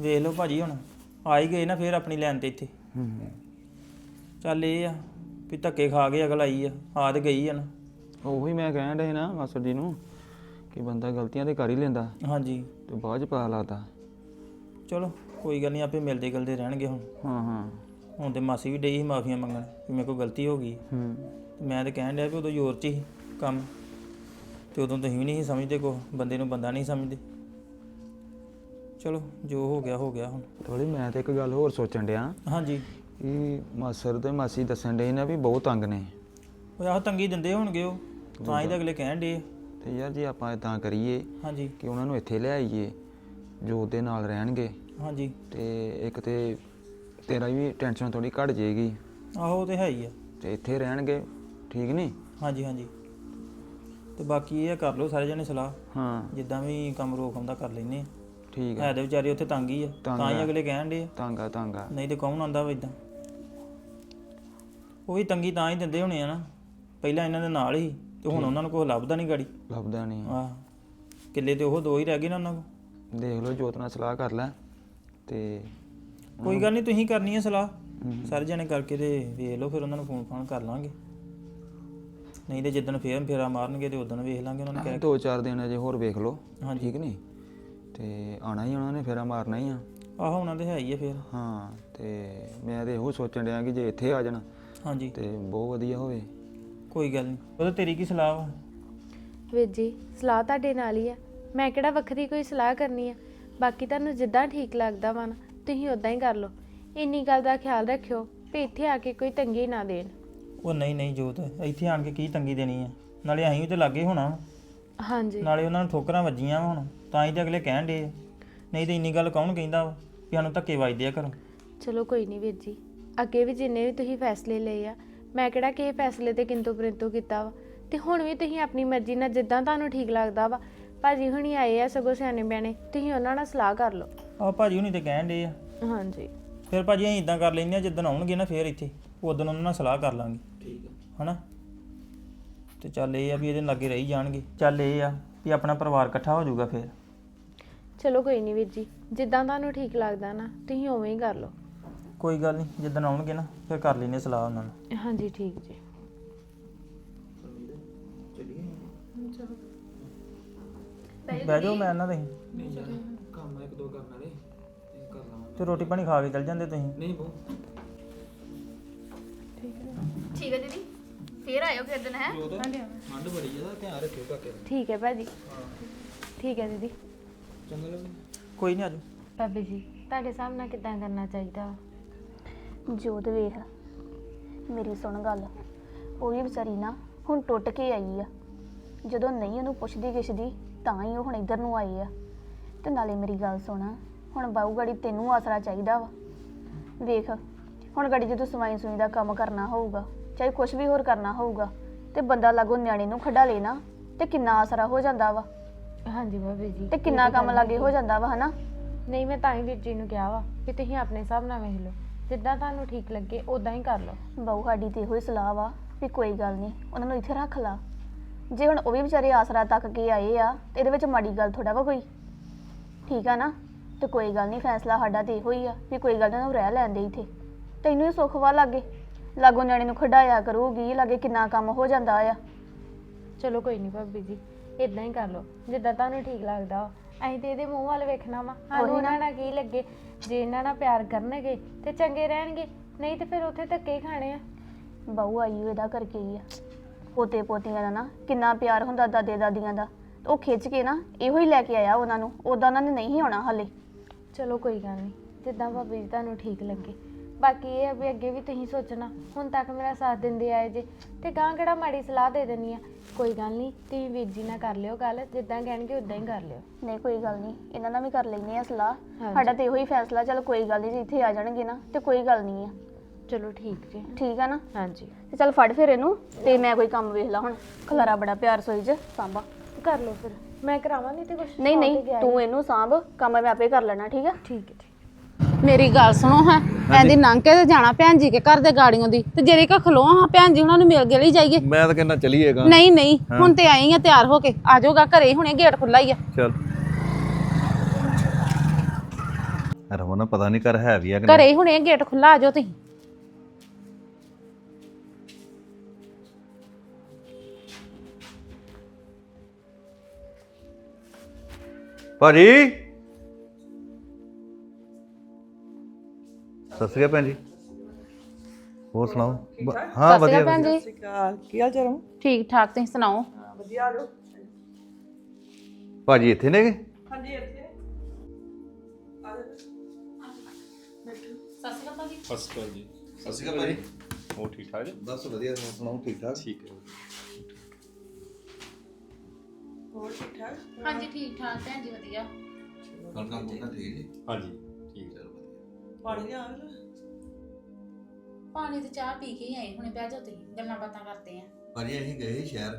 ਵੇਖ ਲਓ ਭਾਜੀ ਹੁਣ ਆ ਹੀ ਗਏ ਨਾ ਫੇਰ ਆਪਣੀ ਲੈਣ ਤੇ ਇੱਥੇ। ਹੂੰ ਚੱਲ ਇਹ ਆ ਵੀ ਧੱਕੇ ਖਾ ਕੇ ਅਗਲ ਆਈ ਆ ਆ ਤੇ ਗਈ ਆ ਨਾ। ਉਹੀ ਮੈਂ ਕਹਿਣ ਡਿਆ ਸੀ ਨਾ ਮਾਸਟਰ ਜੀ ਨੂੰ ਕਿ ਬੰਦਾ ਗਲਤੀਆਂ ਤੇ ਕਰ ਹੀ ਲੈਂਦਾ ਹਾਂਜੀ। ਤੇ ਬਾਅਦ ਚ ਪਤਾ ਲੱਗਦਾ। ਚਲੋ ਕੋਈ ਗੱਲ ਨਹੀਂ ਆਪੇ ਮਿਲਦੇ ਗਲਦੇ ਰਹਿਣਗੇ ਹੁਣ। ਹਾਂ ਹਾਂ। ਹੁਣ ਤੇ ਮਾਸੀ ਵੀ ਡਈ ਸੀ ਮਾਫੀਆਂ ਮੰਗਣ ਵੀ ਮੇਰੇ ਕੋਲ ਗਲਤੀ ਹੋ ਗਈ। ਹੂੰ। ਤੇ ਮੈਂ ਤੇ ਕਹਿਣ ਡਿਆ ਵੀ ਉਦੋਂ ਜ਼ੋਰ 'ਚ ਹੀ ਕੰਮ। ਤੇ ਉਦੋਂ ਤੁਸੀਂ ਵੀ ਨਹੀਂ ਸੀ ਸਮਝਦੇ ਕੋ ਬੰਦੇ ਨੂੰ ਬੰਦਾ ਨਹੀਂ ਸਮਝਦੇ। ਚਲੋ ਜੋ ਹੋ ਗਿਆ ਹੋ ਗਿਆ ਹੁਣ। ਥੋੜੀ ਮੈਂ ਤੇ ਇੱਕ ਗੱਲ ਹੋਰ ਸੋਚਣ ਡਿਆ। ਹਾਂਜੀ। ਕਿ ਮਾਸਰ ਤੇ ਮਾਸੀ ਦੱਸਣ ਡੇ ਨਾ ਵੀ ਬਹੁਤ ਤੰਗ ਨੇ। ਉਹ ਆਹ ਤੰਗੀ ਦਿੰਦੇ ਹੋਣਗੇ ਉਹ। ਤਾਂ ਹੀ ਤਾਂ ਅਗਲੇ ਕਹਿਣ ਡੇ ਤੇ ਯਾਰ ਜੇ ਆਪਾਂ ਇਦਾਂ ਕਰੀਏ ਹਾਂਜੀ। ਕਿ ਉਹਨਾਂ ਨੂੰ ਇੱਥੇ ਲਿਆਈਏ ਜੋ ਦੇ ਨਾਲ ਰਹਿਣਗੇ। ਹਾਂਜੀ। ਤੇ ਇੱਕ ਤੇ ਤੇਰਾ ਵੀ ਟੈਨਸ਼ਨ ਥੋੜੀ ਘਟ ਜਾਏਗੀ। ਆਹੋ ਉਹ ਤੇ ਹੈ ਹੀ ਆ। ਤੇ ਇੱਥੇ ਰਹਿਣਗੇ ਠੀਕ ਨਹੀਂ ਹਾਂਜੀ ਹਾਂਜੀ। ਤੇ ਬਾਕੀ ਇਹ ਆ, ਕਰ ਲਓ ਸਾਰੇ ਜਣੇ ਸਲਾਹ। ਹਾਂ। ਜਿੱਦਾਂ ਵੀ ਕੰਮ ਰੋਕ ਆਉਂਦਾ ਕਰ ਲੈਨੇ ਆ। ਠੀਕ ਹੈ ਹੈ ਤੇ ਵਿਚਾਰੇ ਉੱਥੇ ਤੰਗ ਹੀ ਆ। ਤੰਗ ਤਾਂ ਹੀ ਆ। ਅਗਲੇ ਕਹਿਣ ਆ। ਤਾਂਗਾ ਤਾਂਗਾ ਨਹੀਂ ਤੇ ਕੌਣ ਆਂਦਾ ਵਾ ਇਦਾਂ ਉਹ ਵੀ ਤੰਗੀ ਤਾਂ ਹੀ ਦਿੰਦੇ ਹੋਣੇ ਆ ਨਾ। ਪਹਿਲਾਂ ਇਹਨਾਂ ਦੇ ਨਾਲ ਹੀ ਤੇ ਹੁਣ ਉਹਨਾਂ ਨੂੰ ਕੋਈ ਲੱਭਦਾ ਨਹੀਂ ਗਾੜੀ। ਲੱਭਦਾ ਨਹੀਂ ਆਹ ਕਿੱਲੇ ਤੇ ਉਹ ਦੋ ਹੀ ਰਹਿ ਗਏ ਨਾ ਉਹਨਾਂ ਕੋਲ। ਦੇਖ ਲਓ ਜੋਤ ਨਾਲ ਸਲਾਹ ਕਰ ਲੈ ਤੇ ਕੋਈ ਗੱਲ ਨਹੀਂ ਤੁਸੀਂ ਕਰਨੀ ਹੈ ਸਲਾਹ। ਹਮ, ਸਾਰੇ ਜਣੇ ਕਰਕੇ ਤੇ ਵੇਖ ਲਓ ਫਿਰ ਉਹਨਾਂ ਨੂੰ ਫੋਨ ਫਾਨ ਕਰ ਲਾਂਗੇ। ਨਹੀਂ ਤੇ ਜਿੱਦਣ ਫੇਰ ਫੇਰਾ ਮਾਰਨਗੇ ਤੇ ਉਦੋਂ ਵੇਖ ਲਾਂਗੇ ਉਹਨਾਂ ਨੂੰ ਕਹਿ ਦੋ ਚਾਰ ਦਿਨ ਅਜੇ ਹੋਰ ਵੇਖ ਲਓ। ਹਾਂਜੀ। ਠੀਕ ਨਹੀਂ ਤੇ ਆਣਾ ਹੀ ਉਹਨਾਂ ਨੇ ਫੇਰਾ ਮਾਰਨਾ ਹੀ ਆ। ਆਹ ਉਹਨਾਂ ਦੇ ਹੈ ਹੀ ਆ ਫੇਰ। ਹਾਂ ਤੇ ਮੈਂ ਤੇ ਇਹੋ ਸੋਚਣ ਡਿਆ ਕਿ ਜੇ ਇੱਥੇ ਆ ਜਾਣ ਹਾਂਜੀ। ਤੇ ਬਹੁਤ ਵਧੀਆ ਹੋਵੇ। ਕੋਈ ਗੱਲ ਨਹੀਂ। ਉਹਦਾ ਤੇਰੀ ਕੀ ਸਲਾਹ ਵਾ? ਵੀਰ ਜੀ ਸਲਾਹ ਤੁਹਾਡੇ ਨਾਲ ਹੀ ਆ। ਮੈਂ ਕਿਹੜਾ ਵੱਖਰੀ ਕੋਈ ਸਲਾਹ ਕਰਨੀ ਆ? ਬਾਕੀ ਤੁਹਾਨੂੰ ਜਿੱਦਾਂ ਠੀਕ ਲੱਗਦਾ ਵਾ ਨਾ ਤੁਸੀਂ ਉਦਾਂ ਹੀ ਕਰ ਲਓ। ਇੰਨੀ ਗੱਲ ਦਾ ਖਿਆਲ ਰੱਖਿਓ ਵੀ ਇੱਥੇ ਆ ਕੇ ਕੋਈ ਤੰਗੀ ਨਾ ਦੇਣ। ਉਹ ਨਹੀਂ ਨਹੀਂ ਜੋਤ ਇੱਥੇ ਆਣ ਕੇ ਕੀ ਤੰਗੀ ਦੇਣੀ ਆ? ਨਾਲੇ ਅਸੀਂ ਵੀ ਤੇ ਲੱਗੇ ਹੋਣਾ ਵਾ। ਹਾਂਜੀ। ਨਾਲੇ ਉਹਨਾਂ ਨੂੰ ਠੋਕਰਾਂ ਵੱਜੀਆਂ ਵਾ ਹੁਣ ਤਾਂ ਹੀ ਤੇ ਅਗਲੇ ਕਹਿਣ ਦੇ ਨਹੀਂ ਤੇ ਇੰਨੀ ਗੱਲ ਕੌਣ ਕਹਿੰਦਾ ਵਾ ਵੀ ਸਾਨੂੰ ਧੱਕੇ ਵੱਜਦੇ ਆ ਘਰੋਂ? ਚਲੋ ਕੋਈ ਨਹੀਂ ਵੀਰ ਜੀ ਅੱਗੇ ਵੀ ਜਿੰਨੇ ਵੀ ਤੁਸੀਂ ਫੈਸਲੇ ਲਏ ਆ ਮੈਂ ਕਿਹੜਾ ਕਿਸੇ ਫੈਸਲੇ ਤੇ ਕਿੰਤੂ ਪਰੰਤੂ ਕੀਤਾ ਵਾ। ਤੇ ਹੁਣ ਵੀ ਤੁਸੀਂ ਆਪਣੀ ਮਰਜ਼ੀ ਨਾਲ ਜਿੱਦਾਂ ਤੁਹਾਨੂੰ ਠੀਕ ਲੱਗਦਾ ਵਾ ਭਾਜੀ ਹੁਣੀ ਆਏ ਆ ਸਗੋਂ ਸਿਆਣੇ ਬਿਆਣੇ ਤੁਸੀਂ ਉਹਨਾਂ ਨਾਲ ਸਲਾਹ ਕਰ ਲਓ। ਆਹ ਭਾਜੀ ਹੁਣੀ ਤੇ ਕਹਿਣ ਦੇ ਆ। ਹਾਂਜੀ। ਫਿਰ ਭਾਜੀ ਅਸੀਂ ਇਦਾਂ ਕਰ ਲੈਂਦੇ ਆ ਜਿੱਦਣ ਆਉਣਗੇ ਨਾ ਫੇਰ ਇੱਥੇ ਉਦੋਂ ਉਹਨਾਂ ਨਾਲ ਸਲਾਹ ਕਰ ਲਾਂਗੇ। ਠੀਕ ਹੈ ਹਨਾ? ਤੇ ਚੱਲ ਇਹ ਆ ਵੀ ਇਹਦੇ ਲਾਗੇ ਰਹੀ ਜਾਣਗੇ। ਚੱਲ ਇਹ ਆ ਵੀ ਆਪਣਾ ਪਰਿਵਾਰ ਇਕੱਠਾ ਹੋ ਜਾਊਗਾ ਫੇਰ। ਚਲੋ ਕੋਈ ਨਹੀਂ ਵੀਰ ਜੀ ਜਿੱਦਾਂ ਤੁਹਾਨੂੰ ਠੀਕ ਲੱਗਦਾ ਨਾ ਤੁਸੀਂ ਉਵੇਂ ਹੀ ਕਰ ਲਓ। ਕੋਈ ਗੱਲ ਨਹੀਂ ਜਿੱਦਣ ਆਉਣਗੇ ਨਾ ਫਿਰ ਕਰ ਲੈਨੇ ਸਲਾਹ ਉਹਨਾਂ ਨਾਲ। ਹਾਂਜੀ ਠੀਕ ਜੀ। ਬਹਿ ਜਾਓ ਮੈਂ ਇਹਨਾਂ ਦੇ ਨਹੀਂ ਯਾਰ ਕੰਮ ਇੱਕ ਦੋ ਕਰਨ ਵਾਲੇ ਕਰ ਤੇ ਰੋਟੀ ਪਾਣੀ ਖਾ ਕੇ ਚੱਲ ਜਾਂਦੇ ਤੁਸੀਂ। ਨਹੀਂ ਬੋ। ਠੀਕ ਹੈ ਦੀਦੀ। ਫੇਰ ਆਇਓ ਫਿਰ ਦਿਨ ਹੈ? ਠੰਡ ਬੜੀ ਆ ਧਿਆਨ ਰੱਖਿਓ ਕਾਕੇ ਦਾ। ਠੀਕ ਹੈ ਭਾਜੀ। ਠੀਕ ਹੈ ਦੀਦੀ। ਚੰਗਾ ਲੱਗੇ ਕੋਈ ਨਹੀਂ ਆਜੋ ਭਾਬੀ ਜੀ ਤੁਹਾਡੇ ਸਾਹਮਣੇ ਕਿੱਦਾਂ ਕਰਨਾ ਚਾਹੀਦਾ? ਵਾ? ਜੋਤ ਵੇਖ ਮੇਰੀ ਸੁਣ ਗੱਲ। ਉਹ ਵੀ ਵਿਚਾਰੀ ਨਾ ਹੁਣ ਟੁੱਟ ਕੇ ਆਈ ਆ। ਜਦੋਂ ਨਹੀਂ ਉਹਨੂੰ ਪੁੱਛਦੀ ਕਿਛਦੀ ਤਾਂ ਹੀ ਉਹ ਹੁਣ ਇੱਧਰ ਨੂੰ ਆਈ ਆ। ਤੇ ਨਾਲੇ ਮੇਰੀ ਗੱਲ ਸੁਣ ਹੁਣ ਬਾਊ ਗਾੜੀ ਤੈਨੂੰ ਆਸਰਾ ਚਾਹੀਦਾ ਵਾ। ਵੇਖ ਹੁਣ ਗਾੜੀ ਜਦੋਂ ਸਵਾਈ ਸੂਈ ਦਾ ਕੰਮ ਕਰਨਾ ਹੋਊਗਾ ਚਾਹੇ ਕੁਝ ਵੀ ਹੋਰ ਕਰਨਾ ਹੋਊਗਾ ਤੇ ਬੰਦਾ ਲਾਗੋ ਨਿਆਣੇ ਨੂੰ ਖੜਾ ਲੈਣਾ ਤੇ ਕਿੰਨਾ ਆਸਰਾ ਹੋ ਜਾਂਦਾ ਵਾ। ਹਾਂਜੀ ਭਾਬੀ ਜੀ ਤੇ ਕਿੰਨਾ ਕੰਮ ਲਾਗੇ ਹੋ ਜਾਂਦਾ ਵਾ ਹਨਾ? ਨਹੀਂ ਮੈਂ ਤਾਂ ਹੀ ਵੀਰ ਜੀ ਨੂੰ ਕਿਹਾ ਵਾ ਕਿ ਤੁਸੀਂ ਆਪਣੇ ਹਿਸਾਬ ਨਾਲ ਵੇਖ ਲਓ। ਜਿੱਦਾਂ ਤੁਹਾਨੂੰ ਠੀਕ ਲੱਗੇ ਉਦਾਂ ਹੀ ਕਰ ਲਓ। ਬਹੁ ਸਾਡੀ ਤੇ ਇਹੋ ਹੀ ਸਲਾਹ ਵਾ ਵੀ ਕੋਈ ਗੱਲ ਨਹੀਂ ਉਹਨਾਂ ਨੂੰ ਇੱਥੇ ਰੱਖ ਲਾ। ਜੇ ਹੁਣ ਉਹ ਵੀ ਵਿਚਾਰੇ ਆਸਰਾ ਤੱਕ ਕੇ ਆਏ ਆ ਤੇ ਇਹਦੇ ਵਿੱਚ ਮਾੜੀ ਗੱਲ ਥੋੜਾ ਵਾ ਕੋਈ। ਠੀਕ ਆ ਨਾ? ਤੇ ਕੋਈ ਗੱਲ ਨਹੀਂ ਫੈਸਲਾ ਸਾਡਾ ਤੇ ਇਹੋ ਹੀ ਆ ਵੀ ਕੋਈ ਗੱਲ ਨਾ ਰਹਿ ਲੈਂਦੇ ਇੱਥੇ। ਤੈਨੂੰ ਹੀ ਸੁੱਖ ਵਾ ਲੱਗੇ। ਲਾਗੋ ਨਿਆਣੇ ਨੂੰ ਖਡਾਇਆ ਕਰੂਗੀ ਲਾਗੇ ਕਿੰਨਾ ਕੰਮ ਹੋ ਜਾਂਦਾ ਆ। ਚਲੋ ਕੋਈ ਨਹੀਂ ਭਾਬੀ ਜੀ ਇਦਾਂ ਹੀ ਕਰ ਲਓ ਜਿੱਦਾਂ ਤੁਹਾਨੂੰ ਠੀਕ ਲੱਗਦਾ ਵਾ। ਅਸੀਂ ਤੇ ਇਹਦੇ ਮੂੰਹ ਵੱਲ ਵੇਖਣਾ ਵਾ ਸਾਨੂੰ ਉਹੀ ਨਾ। ਉਹਨਾਂ ਨਾਲ ਕੀ ਲੱਗੇ ਜੇ ਇਹਨਾਂ ਨਾਲ ਪਿਆਰ ਕਰਨਗੇ ਤੇ ਚੰਗੇ ਰਹਿਣਗੇ ਨਹੀਂ ਤੇ ਫਿਰ ਉੱਥੇ ਧੱਕੇ ਹੀ ਖਾਣੇ ਆ। ਬਹੁ ਆਈ ਹੋਏ ਦਾ ਕਰਕੇ ਹੀ ਆ। ਪੋਤੇ ਪੋਤੀਆਂ ਦਾ ਨਾ ਕਿੰਨਾ ਪਿਆਰ ਹੁੰਦਾ ਦਾਦੇ ਦਾਦੀਆਂ ਦਾ। ਉਹ ਖਿੱਚ ਕੇ ਨਾ ਇਹੋ ਹੀ ਲੈ ਕੇ ਆਇਆ ਉਹਨਾਂ ਨੂੰ ਉਦਾਂ ਉਹਨਾਂ ਨੇ ਨਹੀਂ ਆਉਣਾ ਹਲੇ। ਚਲੋ ਕੋਈ ਗੱਲ ਨਹੀਂ ਜਿੱਦਾਂ ਭਾਬੀ ਜੀ ਤੁਹਾਨੂੰ ਠੀਕ ਲੱਗੇ। ਬਾਕੀ ਇਹ ਆ ਵੀ ਅੱਗੇ ਵੀ ਤੁਸੀਂ ਸੋਚਣਾ ਹੁਣ ਤੱਕ ਮੇਰਾ ਸਾਥ ਦਿੰਦੇ ਆਏ ਜੇ ਤੇ ਗਾਂ ਕਿਹੜਾ ਮਾੜੀ ਸਲਾਹ ਦੇ ਦੇਣੀ ਆ? ਕੋਈ ਗੱਲ ਨਹੀਂ ਤੁਸੀਂ ਵੀਰ ਜੀ ਨਾਲ ਕਰ ਲਿਓ ਗੱਲ ਜਿੱਦਾਂ ਕਹਿਣਗੇ ਉਦਾਂ ਹੀ ਕਰ ਲਿਓ। ਨਹੀਂ ਕੋਈ ਗੱਲ ਨਹੀਂ ਇਹਨਾਂ ਨਾਲ ਵੀ ਕਰ ਲੈਂਦੇ ਆ ਸਲਾਹ। ਹਾਂਜੀ। ਸਾਡਾ ਤੇ ਇਹੋ ਹੀ ਫੈਸਲਾ ਚਲ ਕੋਈ ਗੱਲ ਨਹੀਂ ਜੇ ਇੱਥੇ ਆ ਜਾਣਗੇ ਨਾ ਤੇ ਕੋਈ ਗੱਲ ਨਹੀਂ ਆ। ਚਲੋ ਠੀਕ ਜੀ। ਠੀਕ ਆ ਨਾ? ਹਾਂਜੀ। ਤੇ ਚਲ ਫੜ ਫਿਰ ਇਹਨੂੰ ਤੇ ਮੈਂ ਕੋਈ ਕੰਮ ਵੇਖ ਲਾ ਹੁਣ ਖਲਾਰਾ ਬੜਾ ਪਿਆਰ ਸੋਈ ਚ ਸਾਂਭਾ। ਕਰ ਲਓ ਫਿਰ ਮੈਂ ਕਰਾਵਾਂ ਨਹੀਂ ਤੇ ਕੁਝ ਨਹੀਂ ਨਹੀਂ ਤੂੰ ਇਹਨੂੰ ਸਾਂਭ ਕੰਮ ਮੈਂ ਆਪੇ ਕਰ ਲੈਣਾ ਠੀਕ ਆ? ਠੀਕ ਹੈ ਠੀਕ ਮੇਰੀ ਗੱਲ ਸੁਣੋ ਹਾਂ। ਕਹਿੰਦੀ ਲੰਘ ਕੇ ਤੇ ਜਾਣਾ ਭੈਣ ਜੀ ਕੇ ਘਰ ਦੇ ਗਾੜੀਆਂ ਦੀ। ਤੇ ਜਿਹੜੇ ਕਾ ਖਲੋ ਹਾਂ ਭੈਣ ਜੀ ਉਹਨਾਂ ਨੂੰ ਮਿਲ ਕੇ ਲਈ ਜਾਈਏ। ਮੈਂ ਤਾਂ ਕਹਿੰਦਾ ਚਲੀਏਗਾ। ਨਹੀਂ ਨਹੀਂ ਹੁਣ ਤੇ ਆਈ ਆ ਤਿਆਰ ਹੋ ਕੇ। ਆ ਜਾਓਗਾ ਘਰੇ ਹੁਣੇ ਗੇਟ ਖੁੱਲਾ ਹੀ ਆ। ਚਲ। ਰਮਨ ਪਤਾ ਨਹੀਂ ਕਰ ਹੈ ਵੀ ਆ ਕਿ ਨਹੀਂ। ਘਰੇ ਹੁਣੇ ਗੇਟ ਖੁੱਲਾ ਆ ਜਾਓ ਤੁਸੀਂ। ਭਾਜੀ? ਸਤਿ ਸ਼੍ਰੀ ਅਕਾਲ ਭੈਣ ਜੀ। ਹੋਰ ਸੁਣਾਓ? ਬ- ਹਾਂ ਸਤਿ ਸ਼੍ਰੀ ਵਧੀਆ ਅਕਾਲ ਭੈਣ ਵਧੀਆ। ਜੀ ਕੀ ਹਾਲ ਚਾਲ ਠੀਕ ਠਾਕ ਤੁਸੀਂ ਸੁਣਾਓ? ਭਾਜੀ ਇੱਥੇ ਨੇਗੇ? ਹਾਂਜੀ ਇੱਥੇ। ਸਤਿ ਸ਼੍ਰੀ ਅਕਾਲ ਭਾਜੀ। ਹੋਰ ਠੀਕ ਠਾਕ ਜੀ? ਬਸ ਵਧੀਆ ਸੁਣਾਓ ਠੀਕ ਠਾਕ? ਠੀਕ ਹੈ ਹੋਰ ਠੀਕ ਠਾਕ? ਹਾਂਜੀ ਠੀਕ ਠਾਕ ਭੈਣ ਜੀ ਵਧੀਆ। ਕੰਮ ਕੰਮ ਠੀਕ ਜੀ। ਹਾਂਜੀ। ਹੈ ਪਾਣੀ ਲਿਆ ਪਾਣੀ ਤੇ ਚਾਹ ਪੀ ਕੇ ਹੀ ਆਏ ਹੁਣੇ ਬਹਿ ਜਾਓ ਤੁਸੀਂ ਗੱਲਾਂ ਬਾਤਾਂ ਕਰਦੇ ਆ। ਭਾਜੀ ਅਸੀਂ ਗਏ ਸੀ ਸ਼ਹਿਰ।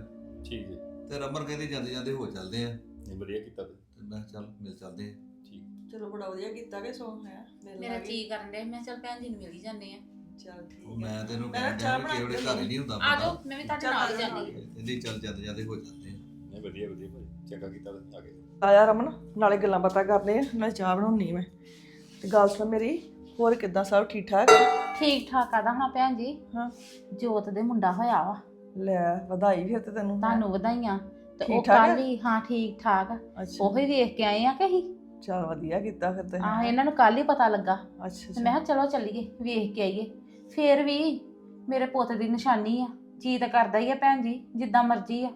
ਠੀਕ ਹੈ। ਤੇ ਰਮਨ ਕਹਿੰਦੇ ਜਾਂਦੇ ਜਾਂਦੇ ਹੋ ਚੱਲਦੇ ਆ। ਨਹੀਂ ਵਧੀਆ ਕੀਤਾ ਤੁਸੀਂ। ਤੇ ਮੈਂ ਕਿਹਾ ਚੱਲ ਮਿਲ ਚੱਲਦੇ ਆ। ਠੀਕ। ਚਲੋ ਬੜਾ ਵਧੀਆ ਕੀਤਾ ਕਿ ਸੋ ਹੈ ਮਿਲ ਮੇਰਾ ਲਾਂਗੇ। ਜੀ ਕਰਨ ਦੇ ਮੈਂ ਚੱਲ ਭੈਣ ਜੀ ਨੂੰ ਮਿਲ ਹੀ ਜਾਂਦੇ ਆ। ਚੱਲ ਠੀਕ ਉਹ ਹੈ। ਮੈਂ ਤੈਨੂੰ ਮੈਂ ਕਹਿੰਦਾ ਚਾਹ ਕਿ ਬਣਾ ਕਿਹੜੇ ਕੇ ਘਰ ਹੀ ਨਹੀਂ ਹੁੰਦਾ ਆ ਜਾਓ ਮੈਂ ਵੀ ਤੁਹਾਡੇ ਨਾਲ ਹੀ ਜਾਂਦੀ ਨਾਲ। ਇਹਦੀ ਚੱਲ ਜਾਂਦੇ ਜਾਂਦੇ ਹੋ ਚੱਲਦੇ ਆ। ਨਹੀਂ ਵਧੀਆ ਵਧੀਆ ਭਾਈ ਚੰਗਾ ਕੀਤਾ ਤੁਸੀਂ ਆ ਗਏ ਆਇਆ ਰਮਨ ਨਾਲੇ ਗੱਲਾਂ ਬਾਤਾਂ ਕਰਦੇ ਆ ਮੈਂ ਚਾਹ ਬਣਾਉਣੀ ਮੈਂ। ਤੇ ਗੱਲ ਸੁਣ ਮੇਰੀ ਹੋਰ ਕਿੱਦਾਂ ਸਭ ਠੀਕ ਠਾਕ ਠੀਕ ਠਾਕ ਆਦਾ ਹੁਣ ਭੈਣ ਜੀ। ਹਾਂ। ਜੋਤ ਦੇ ਮੁੰਡਾ ਹੋਇਆ ਵਾ। ਲੈ ਵਧਾਈ ਫਿਰ ਤੇ ਤੈਨੂੰ। ਤੁਹਾਨੂੰ ਵਧਾਈਆਂ। ਤੇ ਉਹ ਠੀਕ ਕੱਲ? ਹੀ ਹਾਂ ਠੀਕ ਠਾਕ ਅੱਛਾ। ਉਹੀ ਵੇਖ ਕੇ ਆਏ ਆ ਕਿ ਅਸੀਂ? ਚੱਲ ਵਧੀਆ ਕੀਤਾ ਫਿਰ ਤੇ ਆ ਇਹਨਾਂ ਨੂੰ ਕੱਲ ਹੀ ਪਤਾ ਲੱਗਾ। ਅੱਛਾ। ਤੇ ਮੈਂ ਕਿਹਾ ਚਲੋ ਚੱਲੀਏ ਵੇਖ ਕੇ ਆਈਏ। ਫੇਰ ਵੀ ਮੇਰੇ ਪੁੱਤ ਦੀ ਨਿਸ਼ਾਨੀ ਆ। ਜੀ ਤਾਂ ਕਰਦਾ ਹੀ ਆ ਭੈਣ ਜੀ ਜਿੱਦਾਂ ਮਰਜ਼ੀ ਆ।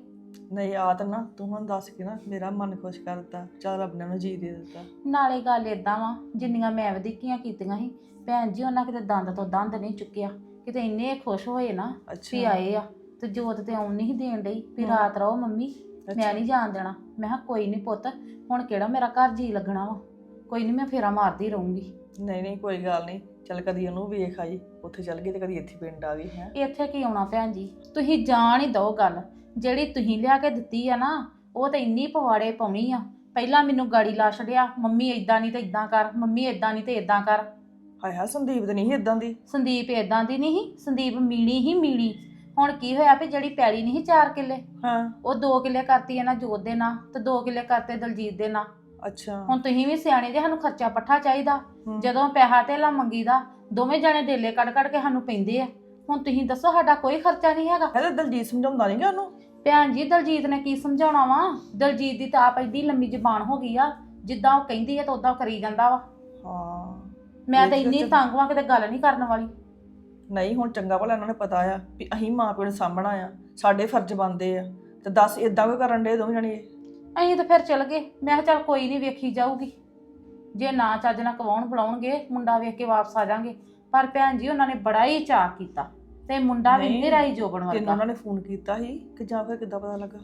ਨਹੀਂ ਆ ਤਾਂ ਨਾ ਤੂੰ ਹੁਣ ਦੱਸ ਕੇ ਨਾ ਮੇਰਾ ਮਨ ਖੁਸ਼ ਕਰ ਦਿੱਤਾ ਚੱਲ ਰੱਬ ਨੇ ਜੀ ਦੇ ਦਿੱਤਾ। ਨਾਲੇ ਗੱਲ ਏਦਾਂ ਵਾ ਜਿੰਨੀਆਂ ਮੈਂ ਵਧੀਕੀਆਂ ਕੀਤੀਆਂ ਸੀ ਭੈਣ ਜੀ ਉਹਨਾਂ ਕਿਤੇ ਦੰਦ ਤੋਂ ਦੰਦ ਨਹੀਂ ਚੁੱਕਿਆ। ਕਿਤੇ ਇੰਨੇ ਖੁਸ਼ ਹੋਏ ਨਾ ਵੀ ਅੱਛਾ ਆਏ ਆ ਤੇ ਜੋਤ ਤੇ ਆਉਣ ਨਹੀਂ ਦੇਣ ਡਈ ਵੀ। ਰਾਤ ਰਹੋ ਮੰਮੀ। ਮੈਂ ਨਹੀਂ ਜਾਣ ਦੇਣਾ। ਮੈਂ ਕਿਹਾ ਕੋਈ ਨਹੀਂ ਪੁੱਤ ਹੁਣ ਕਿਹੜਾ ਮੇਰਾ ਘਰ ਜੀ ਲੱਗਣਾ ਵਾ? ਕੋਈ ਨਹੀਂ ਮੈਂ ਫੇਰਾ ਮਾਰਦੀ ਰਹੂੰਗੀ। ਨਹੀਂ ਨਹੀਂ ਕੋਈ ਗੱਲ ਨਹੀਂ। ਚੱਲ ਕਦੀ ਉਹਨੂੰ ਵੇਖ ਆਈ ਉੱਥੇ ਚੱਲ ਗਈ ਤੇ ਕਦੀ ਇੱਥੇ ਪਿੰਡ ਆ ਗਈ ਹੈ। ਇੱਥੇ ਕੀ ਆਉਣਾ ਭੈਣ ਜੀ? ਤੁਸੀਂ ਜਾਣ ਹੀ ਦੋ ਗੱਲ। ਜਿਹੜੀ ਤੁਸੀਂ ਲਿਆ ਕੇ ਦਿੱਤੀ ਆ ਨਾ ਉਹ ਤਾਂ ਇੰਨੀ ਪਵਾੜੇ ਪਾਉਣੀ ਆ। ਪਹਿਲਾਂ ਮੈਨੂੰ ਗਾੜੀ ਲਾ ਛੜਿਆ ਮੰਮੀ ਇਦਾਂ ਨਹੀਂ ਤੇ ਇਦਾਂ ਕਰ ਮੰਮੀ ਇਦਾਂ ਨਹੀਂ ਤੇ ਇਦਾਂ ਕਰ। ਹਾਏ ਹਾਏ ਸੰਦੀਪ ਤੇ ਨਹੀਂ ਇਦਾਂ ਦੀ? ਸੰਦੀਪ ਇਦਾਂ ਦੀ ਨਹੀਂ ਸੀ, ਸੰਦੀਪ ਮੀਣੀ ਹੀ ਮੀਣੀ। ਹੁਣ ਕੀ ਹੋਇਆ ਵੀ ਜਿਹੜੀ ਪੈਲੀ ਨਹੀਂ ਸੀ 4 ਕਿੱਲੇ? ਹਾਂ। ਉਹ 2 ਕਿੱਲੇ ਕਰਤੀ ਇਹਨਾਂ ਜੋਤ ਦੇ ਨਾਂ ਤੇ 2 ਕਿੱਲੇ ਕਰਤੇ ਦਲਜੀਤ ਦੇ ਨਾਂ। ਅੱਛਾ। ਹੁਣ ਤੁਸੀਂ ਵੀ ਸਿਆਣੇ ਜੇ ਸਾਨੂੰ ਖਰਚਾ ਪੱਠਾ ਚਾਹੀਦਾ। ਹਮ। ਜਦੋਂ ਪੈਸਾ ਧੇਲਾ ਮੰਗੀਦਾ ਦੋਵੇਂ ਜਣੇ ਡੇਲੇ ਕੱਢ ਕੱਢ ਕੇ ਸਾਨੂੰ ਪੈਂਦੇ ਆ। ਹੁਣ ਤੁਸੀਂ ਦੱਸੋ ਸਾਡਾ ਕੋਈ ਖਰਚਾ ਨਹੀਂ ਹੈਗਾ। ਹੈ ਤਾਂ ਦਲਜੀਤ ਸਮਝਾਉਂਦਾ ਨਹੀਂਗਾ ਉਹਨੂੰ। ਭੈਣ ਜੀ ਦਲਜੀਤ ਨੇ ਕੀ ਸਮਝਾਉਣਾ ਵਾ? ਦਲਜੀਤ ਦੀ ਤਾਂ ਆਪ ਐਡੀ ਲੰਮੀ ਜ਼ਬਾਨ ਹੋ ਗਈ ਆ ਜਿੱਦਾਂ ਉਹ ਕਹਿੰਦੀ ਆ ਤਾਂ ਉਦਾਂ ਕਰੀ ਜਾਂਦਾ ਵਾ। ਹਾਂ। ਮੈਂ ਤਾਂ ਇੰਨੀ ਤੰਗ ਵਾਂ ਕਿਤੇ ਗੱਲ ਨਹੀਂ ਕਰਨ ਵਾਲੀ। ਨਹੀਂ ਹੁਣ ਚੰਗਾ ਭਲਾ ਇਹਨਾਂ ਨੇ ਪਤਾ ਆ ਵੀ ਅਸੀਂ ਮਾਂ ਪਿਓ ਨੂੰ ਸਾਂਭਣਾ ਆ ਸਾਡੇ ਫਰਜ਼ ਬਣਦੇ ਆ। ਤੇ ਦੱਸ ਇਦਾਂ ਕਿਉਂ ਕਰਨ ਦੇ ਦੋਵੇਂ ਜਣੇ? ਅਸੀਂ ਤਾਂ ਫਿਰ ਚਲ ਗਏ। ਮੈਂ ਕਿਹਾ ਚੱਲ ਕੋਈ ਨਹੀਂ ਵੇਖੀ ਜਾਊਗੀ। ਜੇ ਨਾ ਚੱਜ ਨਾਲ ਕਵਾਉਣ ਬੁਲਾਉਣਗੇ ਮੁੰਡਾ ਵੇਖ ਕੇ ਵਾਪਸ ਆ ਜਾਾਂਗੇ ਪਰ ਭੈਣ ਜੀ ਉਹਨਾਂ ਨੇ ਬੜਾ ਹੀ ਚਾਅ ਕੀਤਾ। ਤੇ ਮੁੰਡਾ ਵੀ ਨਹੀਂ, ਹੀ ਜੋਬਣ ਤੈਨੂੰ ਵਰਗਾ ਉਹਨਾਂ ਨੇ ਫੋਨ ਕੀਤਾ ਸੀ ਕਿ ਜਾਂ ਫਿਰ ਕਿੱਦਾਂ ਪਤਾ ਲੱਗਾ?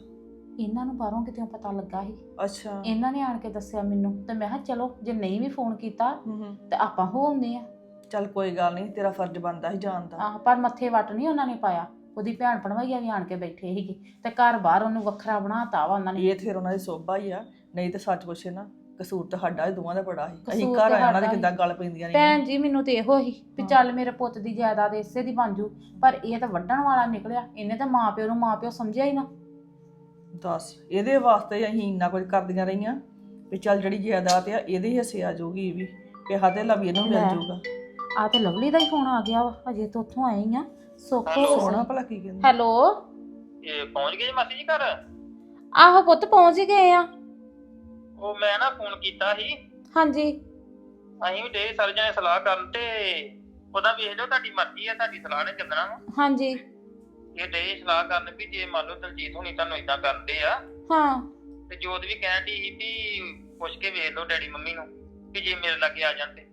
ਇਹਨਾਂ ਨੂੰ ਬਾਹਰੋਂ ਕਿਤੇ ਪਤਾ ਲੱਗਾ ਸੀ। ਅੱਛਾ। ਇਹਨਾਂ ਨੇ ਆਣ ਕੇ ਦੱਸਿਆ ਮੈਨੂੰ ਤੇ ਮੈਂ ਕਿਹਾ ਚਲੋ ਜੇ ਨਹੀਂ ਵੀ ਫੋਨ ਕੀਤਾ ਹੂੰ ਹੂੰ। ਤੇ ਆਪਾਂ ਹੋ ਆਉਂਦੇ ਆ। ਚੱਲ ਕੋਈ ਗੱਲ ਨਹੀਂ ਤੇਰਾ ਫਰਜ਼ ਬਣਦਾ ਸੀ ਜਾਣ ਦਾ। ਆਹ ਪਰ ਮੱਥੇ ਵੱਟ ਨਹੀਂ ਉਹਨਾਂ ਨੇ ਪਾਇਆ। ਉਹਦੀ ਭੈਣ ਭਣਵਈਆ ਵੀ ਆਣ ਕੇ ਬੈਠੇ ਸੀਗੇ ਤੇ ਘਰ ਬਾਹਰ ਉਹਨੂੰ ਵੱਖਰਾ ਬਣਾਤਾ ਵਾ ਉਹਨਾਂ ਨੇ। ਇਹ ਤੇ ਫਿਰ ਉਹਨਾਂ ਦੀ ਸੋਭਾ ਹੀ ਆ। ਨਹੀਂ ਤੇ ਸੱਚ ਪੁੱਛੇ ਨਾ ਕਸੂਰ ਤਾਂ ਸਾਡਾ ਹੀ ਦੋਵਾਂ ਦਾ ਬੜਾ ਸੀ। ਅਸੀਂ ਕਸੂਰ ਘਰ ਤਾਂ ਆਇਆ ਉਹਨਾਂ ਦੇ ਸਾਡਾ ਕਿੱਦਾਂ ਗੱਲ ਪੈਂਦੀਆਂ ਨੇ ਭੈਣ ਜੀ ਮੈਨੂੰ ਤੇ ਇਹੋ ਹੀ ਵੀ। ਚੱਲ ਮੇਰੇ ਪੁੱਤ ਦੀ ਜਾਇਦਾਦ ਇਸੇ ਦੀ ਬਣ ਜੂ ਪਰ ਇਹ ਤਾਂ ਵੱਢਣ ਵਾਲਾ ਨਿਕਲਿਆ। ਇਹਨੇ ਤਾਂ ਮਾਪਿਓ ਨੂੰ ਮਾਪਿਓ ਸਮਝਿਆ ਹੀ ਨਾ। ਦੱਸ ਇਹਦੇ ਵਾਸਤੇ ਅਸੀਂ ਇੰਨਾ ਕੁਝ ਕਰਦੀਆਂ ਰਹੀਆਂ ਵੀ ਚੱਲ ਜਿਹੜੀ ਜਾਇਦਾਦ ਆ ਇਹਦੇ ਹੀ ਹਿੱਸੇ ਆ ਜਾਊਗੀ ਇਹ ਵੀ ਤੇ ਲਵੀ ਇਹਨੂੰ ਮਿਲ ਲੈ। ਜਾਊਗਾ ਆ ਤੇ ਲਵਲੀ ਦਾ ਹੀ ਫੋਨ ਆ ਗਿਆ ਵਾ ਅਜੇ ਤਾਂ ਉੱਥੋਂ ਆਏ ਹੀ ਆ। ਸੋਖੋ ਸੋਹਣਾ ਭਲਾ ਕੀ ਕਹਿੰਦਾ। ਹੈਲੋ? ਇਹ ਪਹੁੰਚ ਗਏ ਜੀ ਮਾਸੀ ਜੀ ਘਰ? ਆਹੋ ਪੁੱਤ ਪਹੁੰਚ ਹੀ ਗਏ ਆ। ਉਹ ਮੈਂ ਨਾ ਫੋਨ ਕੀਤਾ ਸੀ। ਹਾਂਜੀ। ਅਸੀਂ ਵੀ ਡੇ ਸਾਰੇ ਜਣੇ ਸਲਾਹ ਕਰਨ ਤੇ ਉਹਦਾ ਵੇਖ ਲਓ ਤੁਹਾਡੀ ਮਰਜ਼ੀ ਆ ਤੁਹਾਡੀ ਸਲਾਹ ਨੇ ਚੱਲਣਾ ਵਾ। ਹਾਂਜੀ। ਇਹ ਡੇ ਸਲਾਹ ਕਰਨ ਵੀ ਜੇ ਮੰਨ ਲਓ ਦਲਜੀਤ ਹੁਣੀ ਤੁਹਾਨੂੰ ਇਦਾਂ ਕਰਦੇ ਆ ਹਾਂ। ਤੇ ਜੋਤ ਵੀ ਕਹਿਣ ਦੀ ਸੀ ਵੀ ਪੁੱਛ ਕੇ ਵੇਖ ਲਓ ਡੈਡੀ ਮੰਮੀ ਨੂੰ ਕਿ ਜੇ ਮੇਰੇ ਲਾਗੇ ਆ ਜਾਂਦੇ।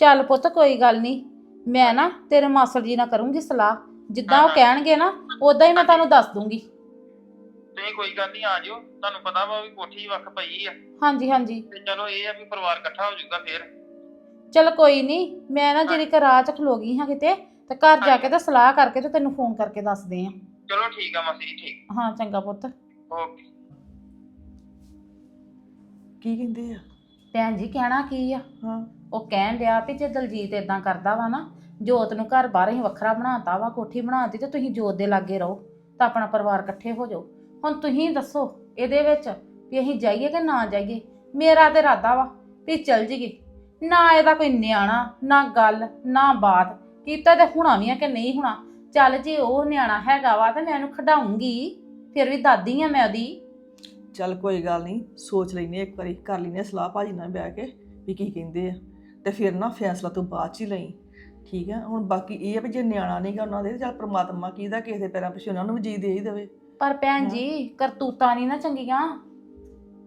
ਚੱਲ ਪੁੱਤ ਕੋਈ ਗੱਲ ਨਹੀਂ ਮੈਂ ਨਾ ਤੇਰੇ ਮਾਸੜ ਜੀ ਨਾਲ ਕਰੂੰਗੀ ਸਲਾਹ। ਜਿੱਦਾਂ ਉਹ ਹਾਂ। ਕਹਿਣਗੇ ਨਾ ਉਦਾਂ ਹੀ ਮੈਂ ਤੁਹਾਨੂੰ ਦੱਸ ਦੂੰਗੀ। ਤੁਸੀਂ ਕੋਈ ਗੱਲ ਨਹੀਂ ਆ ਜਿਓ। ਤੁਹਾਨੂੰ ਪਤਾ ਵਾ ਵੀ ਕੋਠੀ ਵੱਖ ਪਈ ਆ। ਹਾਂਜੀ ਹਾਂਜੀ। ਤੇ ਚਲੋ ਇਹ ਆ ਵੀ ਪਰਿਵਾਰ ਇਕੱਠਾ ਹੋ ਜਾਊਗਾ ਫੇਰ। ਚਲ ਕੋਈ ਨਹੀਂ ਮੈਂ ਨਾ ਜਿਹੜੀ ਘਰਾਂ ਚ ਖਲੋ ਗਈ ਹਾਂ ਕਿਤੇ ਤੇ ਘਰ ਜਾ ਕੇ ਤਾਂ ਸਲਾਹ ਕਰਕੇ ਤੇ ਤੈਨੂੰ ਫੋਨ ਕਰਕੇ ਦੱਸਦੇ ਆ ਚਲੋ ਠੀਕ ਆ ਮਾਸੀ ਜੀ ਠੀਕ। ਹਾਂ ਚੰਗਾ ਪੁੱਤ। ਓਕੇ। ਕੀ ਕਹਿੰਦੇ ਆ? ਭੈਣ ਜੀ ਕਹਿਣਾ ਕੀ ਆ? ਹਾਂ। ਉਹ ਕਹਿਣ ਡਿਆ ਵੀ ਜੇ ਦਲਜੀਤ ਇਦਾਂ ਕਰਦਾ ਵਾ ਨਾ ਜੋਤ ਨੂੰ ਘਰ ਬਾਹਰ ਹੀ ਵੱਖਰਾ ਬਣਾਤਾ ਵਾ ਕੋਠੀ ਬਣਾਤੀ ਤੇ ਤੁਸੀਂ ਜੋਤ ਦੇ ਲਾਗੇ ਰਹੋ ਤਾਂ ਆਪਣਾ ਪਰਿਵਾਰ ਇਕੱਠੇ ਹੋ ਜਾਓ। ਹੁਣ ਤੁਸੀਂ ਦੱਸੋ ਇਹਦੇ ਵਿੱਚ ਵੀ ਅਸੀਂ ਜਾਈਏ ਕਿ ਨਾ ਜਾਈਏ? ਮੇਰਾ ਤੇ ਇਰਾਦਾ ਵਾ ਵੀ ਚੱਲ ਜੀਏ ਨਾ ਇਹਦਾ ਕੋਈ ਨਿਆਣਾ, ਨਾ ਗੱਲ, ਨਾ ਬਾਤ। ਕੀਤਾ ਤੇ ਹੁਣਾ ਵੀ ਆ ਕਿ ਨਹੀਂ ਹੁਣਾ? ਚੱਲ ਜੇ ਉਹ ਨਿਆਣਾ ਹੈਗਾ ਵਾ ਤੇ ਮੈਂ ਇਹਨੂੰ ਖਡਾਉਂਗੀ। ਫਿਰ ਵੀ ਦਾਦੀ ਆ ਮੈਂ ਉਹਦੀ। ਚੱਲ ਕੋਈ ਗੱਲ ਨਹੀਂ, ਸੋਚ ਲੈਨੇ ਇੱਕ ਵਾਰੀ, ਕਰ ਲੈਨੇ ਸਲਾਹ ਭਾਜੀ ਨਾਲ ਬਹਿ ਕੇ ਵੀ ਕੀ ਕਹਿੰਦੇ ਆ। ਤੇ ਫਿਰ ਨਾ ਫੈਸਲਾ ਤੂੰ ਬਾਅਦ ਚ ਹੀ ਲਈ। ਠੀਕ ਹੈ ਹੁਣ ਬਾਕੀ ਇਹ ਆ ਵੀ ਜੇ ਨਿਆਣਾ ਨਹੀਂਗਾ ਉਹਨਾਂ ਦੇ ਚੱਲ ਪ੍ਰਮਾਤਮਾ ਕੀ ਦਾ ਕਿਸੇ ਦੇ ਪੈਰਾਂ ਪਿੱਛੇ ਉਹਨਾਂ ਨੂੰ ਵੀ ਜੀ ਦੇ ਹੀ ਦੇਵੇ। ਪਰ ਭੈਣ ਜੀ ਕਰਤੂਤਾਂ ਨਹੀਂ ਨਾ ਚੰਗੀਆਂ।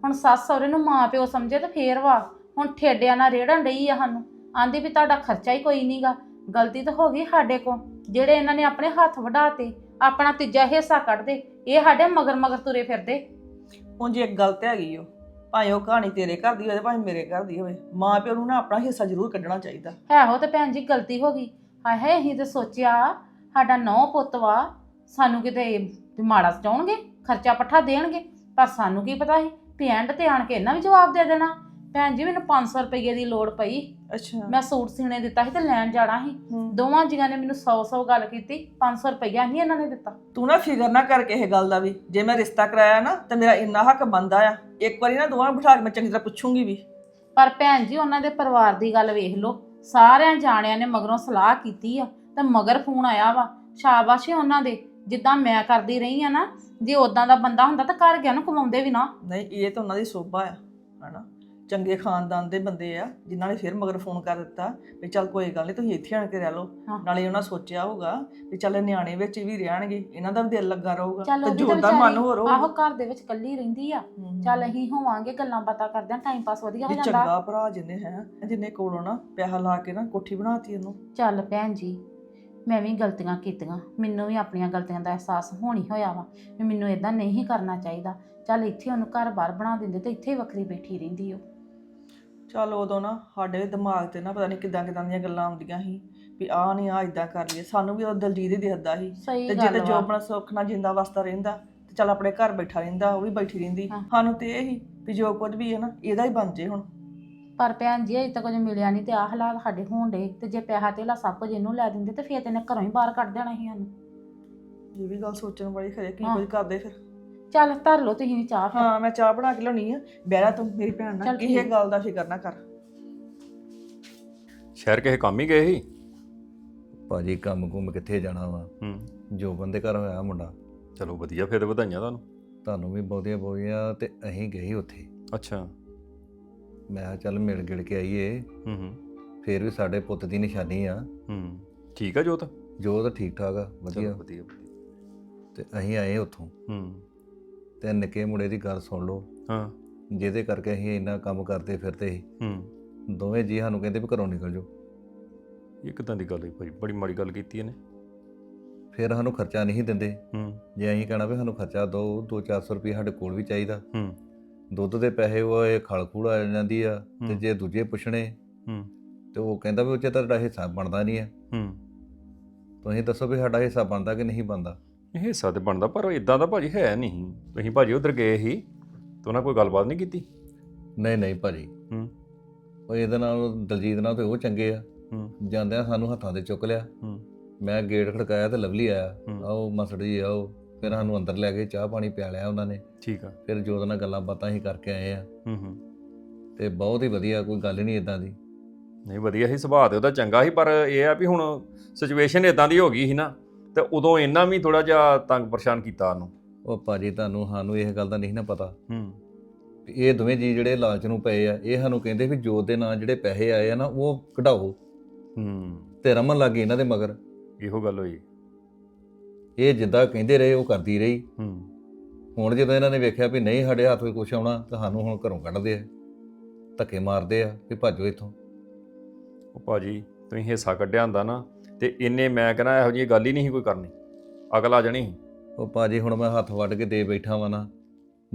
ਹੁਣ ਸੱਸ ਸਹੁਰੇ ਨੂੰ ਮਾਂ ਪਿਓ ਸਮਝੇ ਤੇ ਫੇਰ ਵਾ। ਹੁਣ ਠੇਡਿਆਂ ਨਾਲ ਰੇੜਨ ਡਈ ਆ ਸਾਨੂੰ। ਆਂਦੀ ਵੀ ਤੁਹਾਡਾ ਖਰਚਾ ਹੀ ਕੋਈ ਨਹੀਂਗਾ ਗਲਤੀ ਤਾਂ ਹੋ ਗਈ ਸਾਡੇ ਕੋ ਜਿਹੜੇ ਇਹਨਾਂ ਨੇ ਆਪਣੇ ਹੱਥ ਵਢਾਤੇ ਆਪਣਾ ਤੀਜਾ ਹਿੱਸਾ ਕੱਢਦੇ ਇਹ ਸਾਡੇ ਮਗਰ ਮਗਰ ਤੁਰੇ ਫਿਰਦੇ। ਉਂਝ ਇੱਕ ਗੱਲ ਤੇ ਹੈਗੀ ਓ ਭਾਵੇਂ ਉਹ ਕਹਾਣੀ ਤੇਰੇ ਘਰ ਦੀ ਹੋਵੇ ਭਾਵੇਂ ਮੇਰੇ ਘਰ ਦੀ ਹੋਵੇ ਮਾਂ ਪਿਓ ਨੂੰ ਨਾ ਆਪਣਾ ਹਿੱਸਾ ਜ਼ਰੂਰ ਕੱਢਣਾ ਚਾਹੀਦਾ। ਹੈ ਹੋ ਤੇ ਭੈਣ ਜੀ ਗਲਤੀ ਹੋ ਗਈ। ਹਾਏ ਹਾਏ ਅਸੀਂ ਤੇ ਸੋਚਿਆ ਸਾਡਾ ਨੌ ਪੁੱਤ ਵਾ ਸਾਨੂੰ ਕਿਤੇ ਵੀ ਮਾੜਾ ਸਟਾਉਣਗੇ ਖਰਚਾ ਪੱਠਾ ਦੇਣਗੇ ਪਰ ਸਾਨੂੰ ਕੀ ਪਤਾ ਸੀ ਵੀ ਐਂਡ ਤੇ ਆਣ ਕੇ ਇਹਨਾਂ ਵੀ ਜਵਾਬ ਦੇ ਦੇਣਾ। ਭੈਣ ਜੀ ਮੈਨੂੰ 500 ਰੁਪਏ ਦੀ ਲੋੜ ਪਈ। ਅੱਛਾ। ਮੈਂ ਸੂਟ ਸੀਨੇ ਦਿੱਤਾ ਸੀ ਤੇ ਲੈਣ ਜਾਣਾ ਸੀ। ਹੂੰ। ਦੋਵਾਂ ਜੀਆਂ ਨੇ ਮੈਨੂੰ 100-100 ਗੱਲ ਕੀਤੀ 500 ਰੁਪਈਆ ਨਹੀਂ ਇਹਨਾਂ ਨੇ ਦਿੱਤਾ। ਤੂੰ ਨਾ ਫਿਕਰ ਨਾ ਕਰ ਕਿਸੇ ਗੱਲ ਦਾ ਵੀ। ਜੇ ਮੈਂ ਰਿਸ਼ਤਾ ਕਰਾਇਆ ਨਾ ਤੇ ਮੇਰਾ ਇੰਨਾ ਹੱਕ ਬੰਦਾ ਆ। ਇੱਕ ਵਾਰੀ ਨਾ ਦੋਵਾਂ ਨੂੰ ਬਿਠਾ ਕੇ ਮੈਂ ਚੰਗੀ ਤਰ੍ਹਾਂ ਪੁੱਛੂੰਗੀ ਵੀ। ਪਰ ਭੈਣ ਜੀ ਉਹਨਾਂ ਦੇ ਪਰਿਵਾਰ ਦੀ ਗੱਲ ਵੇਖ ਲਓ। ਸਾਰਿਆਂ ਜਾਣਿਆਂ ਨੇ ਮਗਰੋਂ ਸਲਾਹ ਕੀਤੀ ਆ ਤੇ ਮਗਰ ਫੋਨ ਆਇਆ ਵਾ। ਸ਼ਾਬਾਸ਼ ਉਹਨਾਂ ਦੇ। ਜਿੱਦਾਂ ਮੈਂ ਕਰਦੀ ਰਹੀ ਆ ਨਾ ਜੇ ਉਦਾਂ ਦਾ ਬੰਦਾ ਹੁੰਦਾ ਤਾਂ ਘਰ ਗਿਆ ਨੂੰ ਕਮਾਉਂਦੇ ਵੀ ਨਾ। ਨਹੀਂ ਇਹ ਤਾਂ ਉਹਨਾਂ ਦੀ ਸੋਭਾ ਆ ਹਨਾ? ਚੰਗੇ ਖਾਨਦਾਨ ਦੇ ਬੰਦੇ ਆ ਜਿਨ੍ਹਾਂ ਨੇ ਫਿਰ ਮਗਰ ਫੋਨ ਕਰ ਦਿੱਤਾ ਵੀ ਚੱਲ ਕੋਈ ਗੱਲ ਨਹੀਂ ਤੁਸੀਂ ਇੱਥੇ ਆਣ ਕੇ ਰਹਿ ਲਓ। ਹਾਂ। ਨਾਲੇ ਉਹਨਾਂ ਸੋਚਿਆ ਹੋਊਗਾ ਵੀ ਚੱਲ ਨਿਆਣੇ ਵਿੱਚ ਵੀ ਰਹਿਣਗੇ ਇਹਨਾਂ ਦਾ ਵੀ ਦਿਲ ਲੱਗਾ ਰਹੂਗਾ ਚੱਲ ਤੇ ਉਹ ਵੀ ਤਾਂ ਮਨ ਹੋਰ ਵਿਚਾਰੀ ਆਹੋ ਹੋਊਗਾ ਘਰ ਦੇ ਵਿੱਚ ਕੱਲੀ ਰਹਿੰਦੀ ਆ। ਚੱਲ ਅਸੀਂ ਹੋਵਾਂਗੇ ਗੱਲਾਂ ਬਾਤਾਂ ਕਰਦੇ ਆ ਟਾਈਮ ਪਾਸ ਵਧੀਆ ਹੋ ਵੀ ਜਾਂਦਾ। ਚੰਗਾ ਭਰਾ ਜਿੰਨੇ ਹੈ ਜਿੰਨੇ ਕੋਲੋਂ ਨਾ ਪੈਸਾ ਲਾ ਕੇ ਨਾ ਕੋਠੀ ਬਣਾਤੀ ਉਹਨੂੰ। ਚੱਲ ਭੈਣ ਜੀ ਮੈਂ ਵੀ ਗਲਤੀਆਂ ਕੀਤੀਆਂ। ਮੈਨੂੰ ਵੀ ਆਪਣੀਆਂ ਗਲਤੀਆਂ ਦਾ ਅਹਿਸਾਸ ਹੋਣੀ ਹੋਇਆ ਵਾ ਵੀ ਮੈਨੂੰ ਇਦਾਂ ਨਹੀਂ ਕਰਨਾ ਚਾਹੀਦਾ। ਚੱਲ ਇੱਥੇ ਉਹਨੂੰ ਘਰ-ਬਾਰ ਬਣਾ ਦਿੰਦੇ ਤੇ ਇੱਥੇ ਹੀ ਵੱਖਰੀ ਬੈਠੀ ਰਹਿੰਦੀ ਉਹ ਚੱਲ ਉਦੋਂ ਨਾ ਸਾਡੇ ਦਿਮਾਗ ਤੇ ਨਾ ਪਤਾ ਨਹੀਂ ਕਿਦਾਂ ਕਿਦਾਂ ਦੀਆਂ ਗੱਲਾਂ ਆਉਂਦੀਆਂ ਸੀ ਵੀ ਆਹ ਨਹੀਂ ਆ ਇਦਾਂ ਕਰ ਲਈਏ। ਸਾਨੂੰ ਵੀ ਉਹ ਦਲਜੀਤ ਹੀ ਦਿਖਦਾ ਸੀ। ਸਹੀ ਤੇ ਜੇ ਤੇ ਗੱਲ ਜੋ ਵਾ। ਆਪਣਾ ਸੁੱਖ ਨਾਲ ਜਿੰਦਾ ਵਸਦਾ ਰਹਿੰਦਾ ਤੇ ਚੱਲ ਆਪਣੇ ਘਰ ਬੈਠਾ ਰਹਿੰਦਾ ਉਹ ਵੀ ਬੈਠੀ ਰਹਿੰਦੀ। ਸਾਨੂੰ ਤੇ ਇਹ ਹੀ ਵੀ ਜੋ ਕੁਝ ਵੀ ਹੈ ਨਾ ਇਹਦਾ ਹੀ ਬਣ ਜੇ ਹੁਣ। ਪਰ ਭੈਣ ਜੀ ਅਜੇ ਤੱਕ ਕੁਝ ਮਿਲਿਆ ਨਹੀਂ ਤੇ ਆਹ ਹਾਲਾਤ ਸਾਡੇ ਹੋਣ ਡੇ ਤੇ ਜੇ ਪੈਸਾ ਤੇਲਾ ਸਭ ਕੁਝ ਇਹਨੂੰ ਲੈ ਦਿੰਦੇ ਤੇ ਫੇਰ ਤੇ ਇਹਨੇ ਘਰੋਂ ਹੀ ਬਾਹਰ ਕੱਢ ਦੇਣਾ ਸੀ ਸਾਨੂੰ। ਇਹ ਵੀ ਗੱਲ ਸੋਚਣ ਵਾਲੀ ਖਰੇ ਕੀ। ਕੁਝ ਕਰਦੇ ਫਿਰ? ਚੱਲ ਧਰ ਲਓ ਤੁਸੀਂ ਵੀ ਚਾਹ ਫਿਰ। ਹਾਂ ਮੈਂ ਚਾਹ ਬਣਾ ਕੇ ਲਿਆਉਣੀ ਆ। ਬਹਿਰਾ ਤੂੰ ਮੇਰੀ ਭੈਣ ਨਾਲ। ਚੱਲ ਕਿਸੇ ਠੀਕ। ਗੱਲ ਦਾ ਫਿਕਰ ਨਾ ਕਰ। ਸ਼ਹਿਰ ਕਿਸੇ ਕੰਮ ਹੀ ਗਏ ਸੀ? ਭਾਜੀ ਕੰਮ ਕੁੰਮ ਕਿੱਥੇ ਜਾਣਾ ਵਾ? ਹੂੰ। ਜੋ ਬੰਦੇ ਘਰ ਹੋਇਆ ਮੁੰਡਾ। ਚਲੋ ਵਧੀਆ ਫਿਰ ਵਧਾਈਆਂ ਤੁਹਾਨੂੰ। ਤੁਹਾਨੂੰ ਵੀ ਬਹੁਤੀਆਂ ਬਹੁਤੀਆਂ ਤੇ ਅਸੀਂ ਗਏ ਉੱਥੇ। ਅੱਛਾ। ਮੈਂ ਕਿਹਾ ਚੱਲ ਮਿਲ ਗਿਲ ਕੇ ਆਈਏ। ਹੂੰ ਹੂੰ। ਫੇਰ ਵੀ ਸਾਡੇ ਪੁੱਤ ਦੀ ਨਿਸ਼ਾਨੀ ਆ। ਹੂੰ ਠੀਕ ਆ ਜੋਤ? ਜੋ ਤਾਂ ਠੀਕ ਠਾਕ ਆ ਚਲੋ ਵਧੀਆ ਵਧੀਆ। ਤੇ ਅਸੀਂ ਆਏ ਉੱਥੋਂ। ਹੂੰ। ਤੇ ਨਿੱਕੇ ਮੁੰਡੇ ਦੀ ਗੱਲ ਸੁਣ ਲਓ। ਹਾਂ। ਜਿਹਦੇ ਕਰਕੇ ਅਸੀਂ ਇੰਨਾ ਕੰਮ ਕਰਦੇ ਫਿਰਦੇ ਸੀ। ਹੂੰ। ਦੋਵੇਂ ਜੀ ਸਾਨੂੰ ਕਹਿੰਦੇ ਵੀ ਘਰੋਂ ਨਿਕਲ ਜਾਓ। ਇਹ ਕਿਦਾਂ ਦੀ ਗੱਲ ਹੈ ਭਾਈ ਬੜੀ ਮਾੜੀ ਗੱਲ ਕੀਤੀ ਇਹਨੇ। ਫਿਰ ਸਾਨੂੰ ਖਰਚਾ ਨਹੀਂ ਦਿੰਦੇ। ਹੂੰ। ਜੇ ਅਸੀਂ ਕਹਿਣਾ ਵੀ ਸਾਨੂੰ ਖਰਚਾ ਦਿਓ 2-400 ਰੁਪਏ ਸਾਡੇ ਕੋਲ ਵੀ ਚਾਹੀਦਾ। ਹੂੰ। ਦੁੱਧ ਦੇ ਪੈਸੇ ਉਹ ਇਹ ਖਲ ਖੂਲ ਆ ਜਾਂਦੀ ਆ ਤੇ। ਜੇ ਦੂਜੇ ਪੁੱਛਣੇ ਹੂੰ। ਤੇ ਉਹ ਕਹਿੰਦਾ ਵੀ ਉੱਚੇ ਤੁਹਾਡਾ ਹਿੱਸਾ ਬਣਦਾ ਨਹੀਂ ਆ। ਹੂੰ। ਤੁਸੀਂ ਦੱਸੋ ਵੀ ਸਾਡਾ ਹਿੱਸਾ ਬਣਦਾ ਕਿ ਨਹੀਂ ਬਣਦਾ? ਇਹ ਹਿੱਸਾ ਤੇ ਬਣਦਾ ਪਰ ਇਦਾਂ ਦਾ ਭਾਜੀ ਹੈ ਨਹੀਂ। ਤੁਸੀਂ ਭਾਜੀ ਉਧਰ ਗਏ ਸੀ ਤੇ ਉਹਨਾਂ ਕੋਈ ਗੱਲਬਾਤ ਨਹੀਂ ਕੀਤੀ? ਨਹੀਂ ਨਹੀਂ ਭਾਜੀ। ਹੂੰ। ਉਹ ਇਹਦੇ ਨਾਲ ਦਲਜੀਤ ਨਾਲ ਤੇ ਉਹ ਚੰਗੇ ਆ। ਹੂੰ। ਜਾਂਦਿਆਂ ਸਾਨੂੰ ਹੱਥਾਂ ਤੇ ਚੁੱਕ ਲਿਆ। ਹੂੰ। ਮੈਂ ਗੇਟ ਖੜਕਾਇਆ ਤੇ ਲਵਲੀ ਆਇਆ। ਆਓ ਮਸੜ ਜੀ ਆਓ। ਫਿਰ ਸਾਨੂੰ ਅੰਦਰ ਲੈ ਕੇ ਚਾਹ ਪਾਣੀ ਪਿਆ ਲਿਆ ਉਹਨਾਂ ਨੇ। ਠੀਕ ਆ। ਫਿਰ ਜੋਤ ਨਾਲ ਗੱਲਾਂ ਬਾਤਾਂ ਹੀ ਕਰਕੇ ਆਏ ਆ। ਹੂੰ ਹੂੰ। ਤੇ ਬਹੁਤ ਹੀ ਵਧੀਆ ਕੋਈ ਗੱਲ ਨਹੀਂ ਇਦਾਂ ਦੀ। ਨਹੀਂ ਵਧੀਆ ਸੀ ਸੁਭਾਅ ਤੇ ਉਹਦਾ ਚੰਗਾ ਸੀ ਪਰ ਇਹ ਆ ਵੀ ਹੁਣ ਸਿਚੁਏਸ਼ਨ ਇਦਾਂ ਦੀ ਹੋ ਗਈ ਸੀ ਨਾ ਤੇ ਉਦੋਂ ਇਹਨਾਂ ਵੀ ਥੋੜਾ ਜਿਹਾ ਤੰਗ ਪਰੇਸ਼ਾਨ ਕੀਤਾ ਉਹਨੂੰ। ਉਹ ਭਾਜੀ ਤੁਹਾਨੂੰ ਸਾਨੂੰ ਇਹ ਗੱਲ ਦਾ ਨਹੀਂ ਨਾ ਪਤਾ। ਹੂੰ। ਵੀ ਇਹ ਦੋਵੇਂ ਜੀ ਜਿਹੜੇ ਲਾਲਚ ਨੂੰ ਪਏ ਆ ਇਹ ਸਾਨੂੰ ਕਹਿੰਦੇ ਵੀ ਜੋਤ ਦੇ ਨਾਂ ਜਿਹੜੇ ਪੈਸੇ ਆਏ ਆ ਨਾ ਉਹ ਕਢਾਓ। ਹੂੰ। ਤੇ ਰਮਨ ਲੱਗੇ ਇਹਨਾਂ ਦੇ ਮਗਰ। ਇਹੋ ਗੱਲ ਹੋਈ। ਇਹ ਜਿੱਦਾਂ ਕਹਿੰਦੇ ਰਹੇ ਉਹ ਕਰਦੀ ਰਹੀ। ਹੂੰ। ਹੁਣ ਜਦੋਂ ਇਹਨਾਂ ਨੇ ਵੇਖਿਆ ਵੀ ਨਹੀਂ ਸਾਡੇ ਹੱਥ ਵਿੱਚ ਕੁਝ ਆਉਣਾ ਤਾਂ ਸਾਨੂੰ ਹੁਣ ਘਰੋਂ ਕੱਢਦੇ ਆ। ਧੱਕੇ ਮਾਰਦੇ ਆ ਵੀ ਭਾਜੋ ਇੱਥੋਂ। ਉਹ ਭਾਜੀ ਤੁਸੀਂ ਹਿੱਸਾ ਕੱਢਿਆ ਹੁੰਦਾ ਨਾ ਤੇ ਇੰਨੇ ਮੈਂ ਕਹਿੰਦਾ ਇਹੋ ਜਿਹੀ ਗੱਲ ਹੀ ਨਹੀਂ ਕੋਈ ਕਰਨੀ। ਅਗਲਾ ਜਣੀ ਉਹ ਭਾਜੀ ਹੁਣ ਮੈਂ ਹੱਥ ਵੱਢ ਕੇ ਦੇ ਬੈਠਾ ਵਾਂ ਨਾ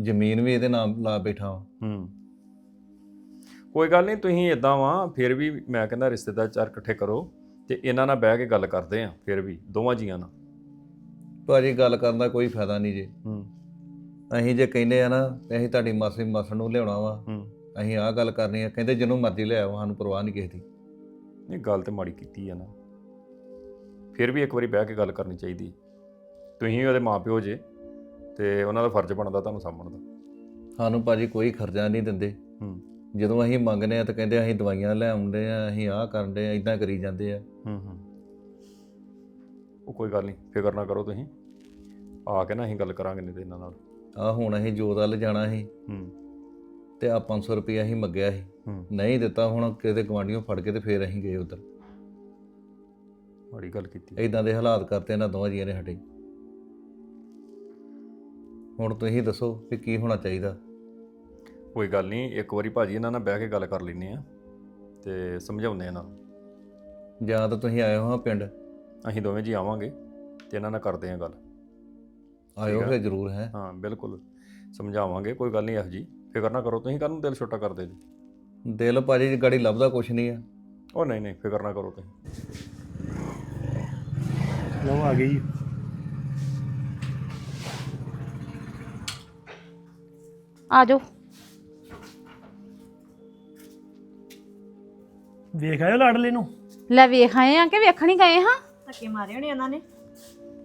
ਜ਼ਮੀਨ ਵੀ ਇਹਦੇ ਨਾਮ ਲਾ ਬੈਠਾ ਵਾਂ। ਹੂੰ। ਕੋਈ ਗੱਲ ਨਹੀਂ ਤੁਸੀਂ ਇਦਾਂ ਵਾਂ ਫਿਰ ਵੀ ਮੈਂ ਕਹਿੰਦਾ ਰਿਸ਼ਤੇਦਾਰ ਚਾਰ ਇਕੱਠੇ ਕਰੋ ਤੇ ਇਹਨਾਂ ਨਾਲ ਬਹਿ ਕੇ ਗੱਲ ਕਰਦੇ ਆ ਫਿਰ ਵੀ ਦੋਵਾਂ ਜੀਆਂ ਨਾਲ। ਭਾਜੀ ਗੱਲ ਕਰਨ ਦਾ ਕੋਈ ਫਾਇਦਾ ਨਹੀਂ ਜੇ। ਹੂੰ। ਅਸੀਂ ਜੇ ਕਹਿੰਦੇ ਆ ਨਾ ਅਸੀਂ ਤੁਹਾਡੀ ਮਾਸੀ ਮਾਸੜ ਨੂੰ ਲਿਆਉਣਾ ਵਾ ਹੂੰ। ਅਸੀਂ ਆਹ ਗੱਲ ਕਰਨੀ ਆ ਕਹਿੰਦੇ ਜਿਹਨੂੰ ਮਰਜ਼ੀ ਲਿਆਓ ਸਾਨੂੰ ਪਰਵਾਹ ਨਹੀਂ ਕਿਸੇ ਦੀ। ਇਹ ਗੱਲ ਤੇ ਮਾੜੀ ਕੀਤੀ ਆ ਨਾ। ਫਿਰ ਵੀ ਇੱਕ ਵਾਰੀ ਬਹਿ ਕੇ ਗੱਲ ਕਰਨੀ ਚਾਹੀਦੀ। ਤੁਸੀਂ ਉਹਦੇ ਮਾਪਿਓ ਜੇ ਤੇ ਉਹਨਾਂ ਦਾ ਫਰਜ਼ ਬਣਦਾ ਤੁਹਾਨੂੰ ਸਾਂਭਣ ਦਾ। ਸਾਨੂੰ ਭਾਜੀ ਕੋਈ ਖਰਚਾ ਨਹੀਂ ਦਿੰਦੇ। ਹੂੰ। ਜਦੋਂ ਅਸੀਂ ਮੰਗਨੇ ਆ ਤਾਂ ਕਹਿੰਦੇ ਅਸੀਂ ਦਵਾਈਆਂ ਲੈ ਆਉਂਦੇ ਆ ਅਸੀਂ ਆਹ ਕਰਦੇ ਆ ਇਦਾਂ ਕਰੀ ਜਾਂਦੇ ਆ। ਹੂੰ ਹੂੰ। ਉਹ ਕੋਈ ਗੱਲ ਨਹੀਂ ਫਿਕਰ ਨਾ ਕਰੋ ਤੁਸੀਂ। ਆ ਕੇ ਨਾ ਅਸੀਂ ਗੱਲ ਕਰਾਂਗੇ ਨਹੀਂ ਤੇ ਇਹਨਾਂ ਨਾਲ। ਆ ਹੁਣ ਅਸੀਂ ਜੋਤ ਵੱਲ ਜਾਣਾ ਸੀ। ਹੂੰ। ਤੇ ਆ 500 ਰੁਪਏ ਅਸੀਂ ਮੰਗਿਆ ਸੀ। ਹੂੰ। ਨਹੀਂ ਦਿੱਤਾ ਹੁਣ ਕਿਤੇ ਗਵਾਂਢੀਆਂ ਫੜ ਕੇ ਤੇ ਫੇਰ ਅਸੀਂ ਗਏ ਉਧਰ। ਬੜੀ ਗੱਲ ਕੀਤੀ। ਇਦਾਂ ਦੇ ਹਾਲਾਤ ਕਰਤੇ ਇਹਨਾਂ ਦੋਵਾਂ ਜੀਆਂ ਨੇ ਸਾਡੇ। ਹੁਣ ਤੁਸੀਂ ਦੱਸੋ ਕਿ ਕੀ ਹੋਣਾ ਚਾਹੀਦਾ। ਕੋਈ ਗੱਲ ਨਹੀਂ ਇੱਕ ਵਾਰੀ ਭਾਜੀ ਇਹਨਾਂ ਨਾਲ ਬਹਿ ਕੇ ਗੱਲ ਕਰ ਲੈਨੇ ਆ ਤੇ ਸਮਝਾਉਂਦੇ ਇਹਨਾਂ ਨੂੰ। ਜਾਂ ਤਾਂ ਤੁਸੀਂ ਆਏ ਹੋ ਪਿੰਡ। ਅਸੀਂ ਦੋਵੇਂ ਜੀ ਆਵਾਂਗੇ ਤੇ ਇਹਨਾਂ ਨਾਲ ਕਰਦੇ ਆ ਗੱਲ। ਆਇਓ ਠੀਕ ਆ। ਫਿਰ ਜ਼ਰੂਰ ਹੈ। ਹਾਂ ਬਿਲਕੁਲ। ਸਮਝਾਵਾਂਗੇ ਕੋਈ ਗੱਲ ਨਹੀਂ ਇਹੋ ਜੀ ਫਿਕਰ ਨਾ ਕਰੋ ਤੁਸੀਂ ਕਾਹਨੂੰ ਦਿਲ ਛੋਟਾ ਕਰਦੇ ਜੀ? ਦਿਲ ਭਾਜੀ ਗਾੜੀ ਲੱਭਦਾ ਕੁਛ ਨਹੀਂ ਆ। ਉਹ ਨਹੀਂ ਨਹੀਂ ਫਿਕਰ ਨਾ ਕਰੋ ਤੁਸੀਂ। ਲਓ ਆ ਗਈ। ਆ ਜਾਓ। ਵੇਖ ਆਇਓ ਲਾਡਲੇ ਨੂੰ? ਲੈ ਵੇਖ ਆਏ ਆ ਕਿ ਵੇਖਣ ਹੀ ਗਏ ਹਾਂ? ਧੱਕੇ ਮਾਰੇ ਹੋਣੇ ਉਹਨਾਂ ਨੇ।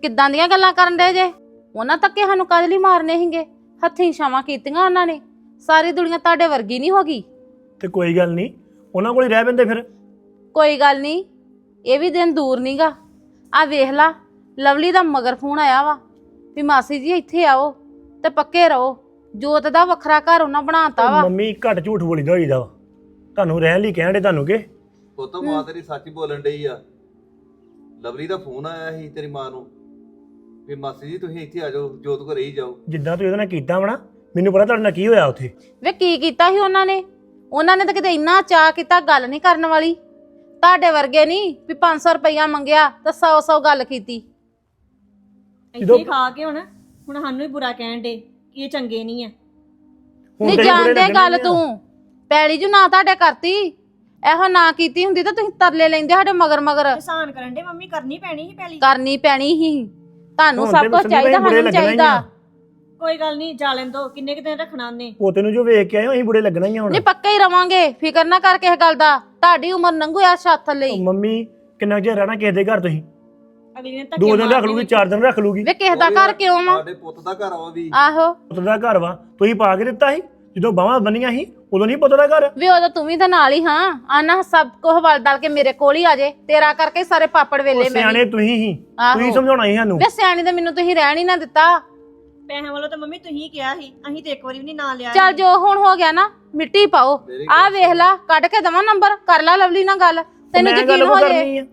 ਕਿੱਦਾਂ ਦੀਆਂ ਗੱਲਾਂ ਕਰਨ ਦੇ ਜੇ? ਉਹਨਾਂ ਧੱਕੇ ਸਾਨੂੰ ਕਾਹਦੇ ਲਈ ਮਾਰਨੇ ਸੀਗੇ? ਹੱਥੀਂ ਛਾਵਾਂ ਕੀਤੀਆਂ ਉਹਨਾਂ ਨੇ। ਸਾਰੀ ਦੁਨੀਆ ਤੁਹਾਡੇ ਵਰਗੀ ਨਹੀਂ ਹੋ ਗਈ ਤੇ ਕੋਈ ਗੱਲ ਨਹੀਂ ਉਹਨਾਂ ਕੋਲ ਹੀ ਰਹਿ ਪੈਂਦੇ ਫਿਰ। ਕੋਈ ਗੱਲ ਨਹੀਂ ਇਹ ਵੀ ਦਿਨ ਦੂਰ ਨਹੀਂਗਾ ਆ ਵੇਖ ਲਾ ਲਵਲੀ ਦਾ ਮਗਰ ਫੋਨ ਆਇਆ ਵਾ ਵੀ ਮਾਸੀ ਜੀ ਇੱਥੇ ਆਓ ਤੇ ਪੱਕੇ ਰਹੋ। ਜੋਤ ਦਾ ਵੱਖਰਾ ਘਰ ਉਹਨਾਂ ਬਣਾਤਾ ਵਾ। ਮੰਮੀ ਘੱਟ ਝੂਠ ਬੋਲੀਦਾ ਹੋਈਦਾ ਵਾ। ਤੁਹਾਨੂੰ ਰਹਿਣ ਲਈ ਕਹਿਣ ਦੇ ਤੁਹਾਨੂੰ ਕਿ? ਉਹ ਤਾਂ ਮਾਂ ਤੇਰੀ ਸੱਚ ਬੋਲਣ ਡਈ ਆ। ਲਵਲੀ ਦਾ ਫੋਨ ਆਇਆ ਸੀ ਤੇਰੀ ਮਾਂ ਨੂੰ। ਵੀ ਮਾਸੀ ਜੀ ਤੁਸੀਂ ਇੱਥੇ ਆ ਜਾਓ ਜੋਤ ਕੋ ਰਹੀ ਜਾਓ। ਜਿੱਦਾਂ ਤੂੰ ਇਹਦੇ ਨਾਲ ਕੀਤਾ ਵਾ ਨਾ ਮੈਨੂੰ ਪਤਾ ਤੁਹਾਡੇ ਨਾਲ ਕੀ ਹੋਇਆ ਉੱਥੇ। ਵੇ ਕੀ ਕੀਤਾ ਸੀ ਉਹਨਾਂ ਨੇ? ਉਹਨਾਂ ਨੇ ਤਾਂ ਕਿਤੇ ਇੰਨਾ ਚਾਹ ਕੀਤਾ ਗੱਲ ਨਹੀਂ ਕਰਨ ਵਾਲੀ। ਤੁਹਾਡੇ ਵਰਗੇ ਨਹੀਂ ਵੀ 500 ਰੁਪਈਆ ਮੰਗਿਆ ਤਾਂ 100 100 ਗੱਲ ਕੀਤੀ। ਇੱਥੇ ਖਾ ਕੇ ਹੁਣ ਹੁਣ ਸਾਨੂੰ ਹੀ ਬੁਰਾ ਕਹਿਣ ਦੇ ਕਿ ਇਹ ਚੰਗੇ ਨਹੀਂ ਆ। ਹੁਣ ਨਹੀਂ ਤੇਰੇ ਬੁਰੇ ਜਾਣਦੇ ਲੱਗਣ ਗੱਲ ਆ। ਤੂੰ। ਪੈਲੀ ਜੂ ਨਾ ਤੁਹਾਡੇ ਕਰਤੀ। ਇਹੋ ਨਾ ਕੀਤੀ ਹੁੰਦੀ ਤਾਂ ਤੁਸੀਂ ਤਰਲੇ ਲੈਂਦੇ ਸਾਡੇ ਮਗਰ ਮਗਰ ਆਸਾਨ ਕਰਨ ਦੇ ਮੰਮੀ ਕਰਨੀ ਪੈਣੀ ਸੀ ਪਹਿਲੀ ਕਰਨੀ ਪੈਣੀ ਸੀ। ਤੁਹਾਨੂੰ ਸਭ ਕੁਝ ਚਾਹੀਦਾ ਸਾਨੂੰ ਚਾਹੀਦਾ। ਕੋਈ ਗੱਲ ਨਹੀਂ ਜਾ ਲੈਣ ਦੋ ਕਿੰਨੇ ਕੁ ਦਿਨ ਰੱਖਣਾ ਉਹਨੇ? ਪੋਤੇ ਨੂੰ ਜੋ ਵੇਖ ਕੇ ਆਏ ਹੋ, ਅਸੀਂ ਬੁਰੇ ਲੱਗਣਾ ਹੀ ਆ ਹੁਣ। ਨਹੀਂ ਪੱਕੇ ਹੀ ਰਵਾਂਗੇ ਫਿਕਰ ਨਾ ਕਰ ਕਿਸੇ ਗੱਲ ਦਾ। ਤੁਹਾਡੀ ਉਮਰ ਲੰਘੂ ਆ ਛੱਤ ਲਈ। ਮੰਮੀ ਕਿੰਨਾ ਚਿਰ ਰਹਿਣਾ ਕਿਸੇ ਦੇ ਘਰ ਤੁਸੀਂ? ਅਗਲੀ ਨੇ ਧੱਕੇ ਦੋ ਦਿਨ ਰੱਖ ਮਾਰਨੇ ਲੂਗੀ। ਚਾਰ ਦਿਨ ਰੱਖ ਲੂਗੀ। ਵੇ ਕਿਸੇ ਦਾ ਘਰ ਕਿਉਂ ਵਾ ਸਾਡੇ ਪੁੱਤ ਦਾ ਘਰ ਆ ਉਹ ਵੀ। ਆਹੋ। ਪੁੱਤ ਦਾ ਘਰ ਵਾ ਤੁਸੀਂ ਪਾ ਕੇ ਦਿੱਤਾ ਸੀ? ਜਦੋਂ ਬਾਹਾਂ ਬੰਨੀਆਂ ਸੀ ਉਦੋਂ ਨਹੀਂ ਪੁੱਤ ਦਾ ਘਰ? ਵੀ ਉਦੋਂ ਤੂੰ ਵੀ ਤਾਂ ਨਾਲ ਹੀ ਹਾਂ। ਆਨਾ ਸਭ ਕੁਝ ਵਲ ਦਲ ਕੇ ਮੇਰੇ ਕੋਲ ਹੀ ਆ ਜੇ। ਤੇਰਾ ਕਰਕੇ ਸਾਰੇ ਪਾਪੜ ਉਹ ਵੇਲੇ ਮੈਂ ਸਿਆਣੇ ਤੁਸੀਂ ਹੀ। ਆਹੋ। ਤੁਸੀਂ ਸਮਝਾਉਣਾ ਸੀ ਸਾਨੂੰ। ਵੇ ਸਿਆਣੀ ਤੇ ਮੈਨੂੰ ਤੁਸੀਂ ਰਹਿਣ ਹੀ ਨਾ ਦਿੱਤਾ। ਪੈਸਿਆਂ ਵੱਲੋਂ ਤਾਂ ਮੰਮੀ ਤੁਸੀਂ ਕਿਹਾ ਸੀ ਅਸੀਂ ਤੇ ਇੱਕ ਵਾਰੀ ਵੀ ਨਹੀਂ ਨਾਂ ਲਿਆ ਚੱਲ ਜੋ ਹੁਣ ਹੋ ਗਿਆ ਨਾ ਮਿੱਟੀ ਪਾਓ। ਆ ਵੇਖ ਲਾ ਕੱਢ ਕੇ ਦਵਾਂ ਨੰਬਰ ਕਰ ਲਾ ਲਵਲੀ ਨਾਲ ਗੱਲ। ਤੈਨੂੰ ਮੈਂ ਯਕੀਨ ਗੱਲ ਹੋ ਜੇ। ਕਰਨੀ ਆ।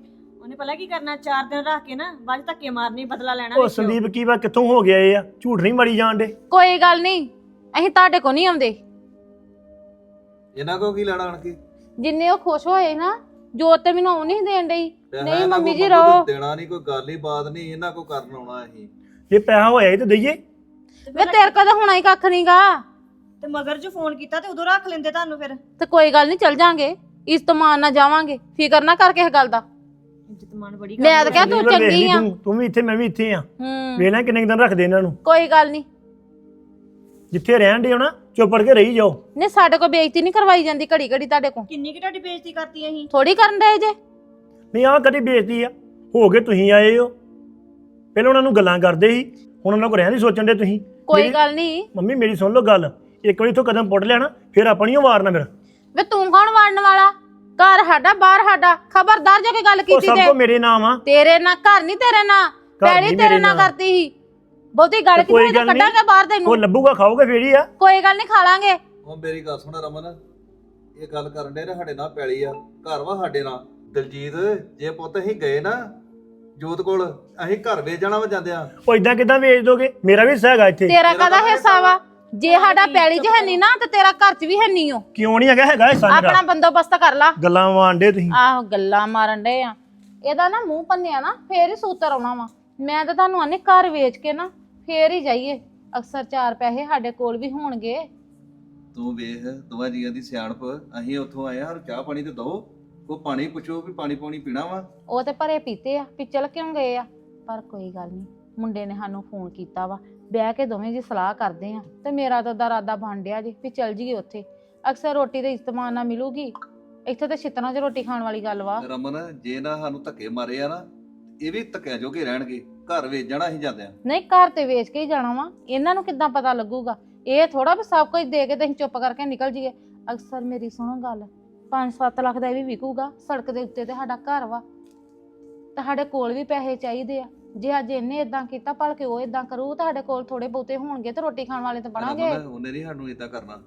ਉਹਨੇ ਪਤਾ ਕੀ ਕਰਨਾ ਚਾਰ ਦਿਨ ਰੱਖ ਕੇ ਨਾ ਬਾਅਦ 'ਚ ਧੱਕੇ ਮਾਰਨੇ ਬਦਲਾ ਲੈਣਾ ਉਹ ਵਿੱਚੋਂ। ਸੰਦੀਪ ਕੀ ਵਾ ਕਿੱਥੋਂ ਹੋ ਗਿਆ ਇਹ ਆ? ਝੂਠ ਨਹੀਂ ਮਾਰੀ ਜਾਣ ਦੇ। ਕੋਈ ਗੱਲ ਨਹੀਂ ਅਸੀਂ ਤੁਹਾਡੇ ਕੋ ਨਹੀਂ ਆਉਂਦੇ। ਇਹਨਾਂ ਕੋ ਕੀ ਲੈਣਾ ਆਣ ਕੇ? ਜਿੰਨੇ ਉਹ ਖੁਸ਼ ਹੋਏ ਨਾ ਜੋਤ ਤੇ ਮੈਨੂੰ ਆਉਣ ਨਹੀਂ ਦੇਣ ਡਈ। ਪੈਸਾ ਨਹੀਂ ਇਹਨਾਂ ਮੰਮੀ ਕੋਲ ਜੀ ਮੰਗੋ ਤੇ ਰਹੋ ਦੇਣਾ ਨਹੀਂ ਕੋਈ ਗੱਲ ਹੀ ਬਾਤ ਨਹੀਂ ਇਹਨਾਂ ਕੋ ਕਰਨ ਆਉਣਾ ਅਸੀਂ। ਜੇ ਪੈਸਾ ਹੋਇਆ ਇਹ ਤੇ ਦਈਏ। ਵੇ ਤੇਰੇ ਕੋ ਤਾਂ ਹੋਣਾ ਹੀ ਕੱਖ ਨਹੀਂਗਾ ਤੇ ਮਗਰ ਜੋ ਫੋਨ ਕੀਤਾ ਤੇ ਉਦੋਂ ਰੱਖ ਲੈਂਦੇ ਤੁਹਾਨੂੰ ਫਿਰ। ਤੇ ਕੋਈ ਗੱਲ ਨਹੀਂ ਚੱਲ ਜਾਾਂਗੇ। ਇਸਤਮਾਨ ਨਾਲ ਜਾਵਾਂਗੇ। ਫਿਕਰ ਨਾ ਕਰ ਕਿਸੇ ਗੱਲ ਦਾ। ਇੱਜ਼ਤ ਮਾਨ ਬੜੀ ਮੈਂ ਤਾਂ ਕਿਹਾ ਤੂੰ ਚੰਗੀ ਆ। ਤੂੰ ਤੂੰ ਵੀ ਇੱਥੇ ਮੈਂ ਵੀ ਇੱਥੇ ਆ। ਹੂੰ। ਵੇਖ ਲੈ ਕਿੰਨੇ ਕੁ ਦਿਨ ਰੱਖਦੇ ਇਹਨਾਂ ਨੂੰ। ਕੋਈ ਗੱਲ ਨਹੀਂ ਜਿੱਥੇ ਰਹਿਣ ਦੇ ਹੋ ਨਾ ਚੁੱਪ ਕਰਕੇ ਰਹੀ ਜਾਓ। ਨਹੀਂ ਸਾਡੇ ਕੋ ਬੇਇੱਜ਼ਤੀ ਨਹੀਂ ਕਰਵਾਈ ਜਾਂਦੀ ਘੜੀ ਘੜੀ ਤੁਹਾਡੇ ਕੋ ਕਿੰਨੀ ਕਿ ਤੁਹਾਡੀ ਬੇਇੱਜ਼ਤੀ ਕਰਤੀ ਅਸੀਂ? ਥੋੜੀ ਕਰਨ ਦੇ ਜੇ। ਨਹੀਂ ਆਹ ਕਦੀ ਬੇਇੱਜ਼ਤੀ ਆ? ਹੋ ਗਏ ਤੁਸੀਂ ਆਏ ਹੋ। ਪਹਿਲਾਂ ਉਹਨਾਂ ਨੂੰ ਗੱਲਾਂ ਕਰਦੇ ਸੀ ਹੁਣ ਉਹਨਾਂ ਕੋਲ ਰਹਿਣ ਦੀ ਸੋਚਣ ਦੇ ਤੁਸੀਂ। ਕੋਈ ਮੇਰੀ- ਗੱਲ ਨਹੀਂ। ਮੰਮੀ ਮੇਰੀ ਸੁਣ ਲਓ ਗੱਲ। ਇੱਕ ਵਾਰੀ ਇੱਥੋਂ ਕਦਮ ਪੁੱਟ ਲਿਆ ਨਾ ਫਿਰ ਆਪਣੀ ਓ ਵਾਰਨਾ ਫਿਰ। ਵੇ ਤੂੰ ਕੌਣ ਵੜਨ ਵਾਲਾ? ਘਰ ਸਾਡਾ ਬਾਹਰ ਸਾਡਾ। ਖਬਰਦਾਰ ਜੋ ਕੇ ਗੱਲ ਉਹ ਕੀਤੀ ਸਭ ਤੇ ਕੋ ਮੇਰੇ ਨਾਮ ਆ। ਤੇਰੇ ਨਾਲ ਘਰ ਨਹੀਂ ਤੇਰੇ ਨਾਲ ਪਹਿਲੀ ਨਹੀਂ ਤੇਰੇ ਮੇਰੇ ਨਾਲ ਨਾਲ। ਕਰਤੀ ਸੀ। ਬਹੁਤੀ ਗੱਲ ਤੇ ਕੋਈ ਕਿਤੇ ਗੱਲ ਨਹੀਂ। ਕੱਢਾਂਗੇ ਬਾਹਰ ਉਹ ਤੈਨੂੰ ਲੱਭੂਗਾ ਖਾਓਗੇ ਫੇਰ ਹੀ ਆ। ਕੋਈ ਗੱਲ ਨਹੀਂ ਖਾ ਲਾਂਗੇ। ਹੁਣ ਮੇਰੀ ਗੱਲ ਸੁਣ ਰਮਨ ਇਹ ਗੱਲ ਕਰਨ ਦੇ ਨਾ ਸਾਡੇ ਨਾਲ ਪੈਲੀ ਆ। ਘਰ ਵਾ ਸਾਡੇ ਨਾਲ। ਦਲਜੀਤ ਜੇ ਪੁੱਤ ਅਸੀਂ ਗਏ ਨਾ ਜੋਤ ਕੋਲ ਅਸੀਂ ਘਰ ਵੇਚ ਜਾਣਾ ਵਾ ਜਾਂਦੇ ਆ ਉਹ ਇਦਾਂ ਕਿਦਾਂ ਵੇਚ ਦੋਗੇ? ਮੇਰਾ ਵੀ ਹਿੱਸਾ ਹੈਗਾ ਇੱਥੇ। ਤੇਰਾ ਤਾਂ ਹਿੱਸਾ ਵਾ? ਜੇ ਸਾਡਾ ਪੈਲੀ 'ਚ ਹੈ ਨਹੀਂ ਨਾ ਤੇ ਤੇਰਾ ਘਰ 'ਚ ਵੀ ਹੈ ਨਹੀਂ ਓ। ਕਿਉਂ ਨਹੀਂ ਹੈਗਾ? ਹੈਗਾ ਹਿੱਸਾ ਮੇਰਾ। ਆਪਣਾ ਬੰਦੋਬਸਤ ਕਰ ਲਾ। ਗੱਲਾਂ ਵਾਂਡੇ ਤੁਸੀਂ। ਆਹੋ ਗੱਲਾਂ ਮਾਰਨ ਡੇ ਆ। ਇਹਦਾ ਨਾ ਮੂੰਹ ਪੰਨਿਆ ਨਾ ਫੇਰ ਹੀ ਸੂਤਰ ਆਉਣਾ ਵਾ। ਮੈਂ ਤਾਂ ਤੁਹਾਨੂੰ ਆਨੇ ਘਰ ਵੇਚ ਕੇ ਨਾ ਫੇਰ ਹੀ ਜਾਈਏ। ਅਕਸਰ ਚਾਰ ਪੈਸੇ ਸਾਡੇ ਕੋਲ ਵੀ ਹੋਣਗੇ। ਤੂੰ ਵੇਖ ਦੋਵਾਂ ਜੀਆਂ ਦੀ ਸਿਆਣਪ ਅਸੀਂ ਉੱਥੋਂ ਆਏ ਆ ਚਾਹ ਪਾਣੀ ਤੇ ਦੋ ਕੋ ਪਾਣੀ ਪੁੱਛੋ ਵੀ ਪਾਣੀ ਪੌਣੀ ਪੀਣਾ ਵਾ। ਉਹ ਤੇ ਭਰੇ ਪੀਤੇ ਆ ਚਲ ਕਿਉਂ ਗਏ ਆ? ਪਰ ਕੋਈ ਗੱਲ ਨਹੀਂ ਮੁੰਡੇ ਨੇ ਸਾਨੂੰ ਫੋਨ ਕੀਤਾ ਵਾ ਬਹਿ ਕੇ ਦੋਵੇਂ ਜੀ ਸਲਾਹ ਕਰਦੇ ਆ। ਤੇ ਮੇਰਾ ਤਾਂ ਦਰਾਦਾ ਬਣ ਡਿਆ ਜੀ ਵੀ ਚਲ ਜੀਏ ਉੱਥੇ। ਅਕਸਰ ਰੋਟੀ ਦੇ ਇਸਤਮਾਨ ਨਾਲ ਮਿਲੂਗੀ। ਇੱਥੇ ਤਾਂ ਛਿੱਤਰਾਂ 'ਚ ਰੋਟੀ ਖਾਣ ਵਾਲੀ ਗੱਲ ਵਾ। ਰਮਨ ਜੇ ਨਾ ਸਾਨੂੰ ਧੱਕੇ ਮਾਰੇ ਆ ਨਾ ਇਹ ਵੀ ਧੱਕਿਆਂ ਜੋਗੇ ਰਹਿਣਗੇ। ਘਰ ਵੇਚ ਜਾਣਾ ਅਸੀਂ ਜਾਂਦੇ ਆ। ਨਹੀਂ ਘਰ ਤੇ ਵੇਚ ਕੇ ਹੀ ਜਾਣਾ ਵਾ। ਇਹਨਾਂ ਨੂੰ ਕਿੱਦਾਂ ਪਤਾ ਲੱਗੂਗਾ? ਇਹ ਥੋੜਾ ਵੀ ਸਭ ਕੁਝ ਦੇ ਕੇ ਤੇ ਅਸੀਂ ਚੁੱਪ ਕਰਕੇ ਨਿਕਲ ਜੀਏ ਅਕਸਰ ਮੇਰੀ ਸੁਣੋ ਗੱਲ 5-7 ਲੱਖ ਦਾ ਇਹ ਵੀ ਵਿਕੂਗਾ ਸੜਕ ਦੇ ਉੱਤੇ ਤੇ ਸਾਡਾ ਘਰ ਵਾ। ਤੁਹਾਡੇ ਕੋਲ ਵੀ ਪੈਸੇ ਚਾਹੀਦੇ ਆ। ਜੇ ਅੱਜ ਇਹਨੇ ਇਦਾਂ ਕੀਤਾ ਭਲਕੇ ਉਹ ਇਦਾਂ ਕਰੂ ਤੁਹਾਡੇ ਕੋਲ ਥੋੜੇ ਬਹੁਤੇ ਹੋਣਗੇ ਤੇ ਰੋਟੀ ਖਾਣ ਵਾਲੇ ਤਾਂ ਬਣਾਂਗੇ। ਉਹਨੇ ਨਹੀਂ ਸਾਨੂੰ ਇਦਾਂ ਕਰਨਾ।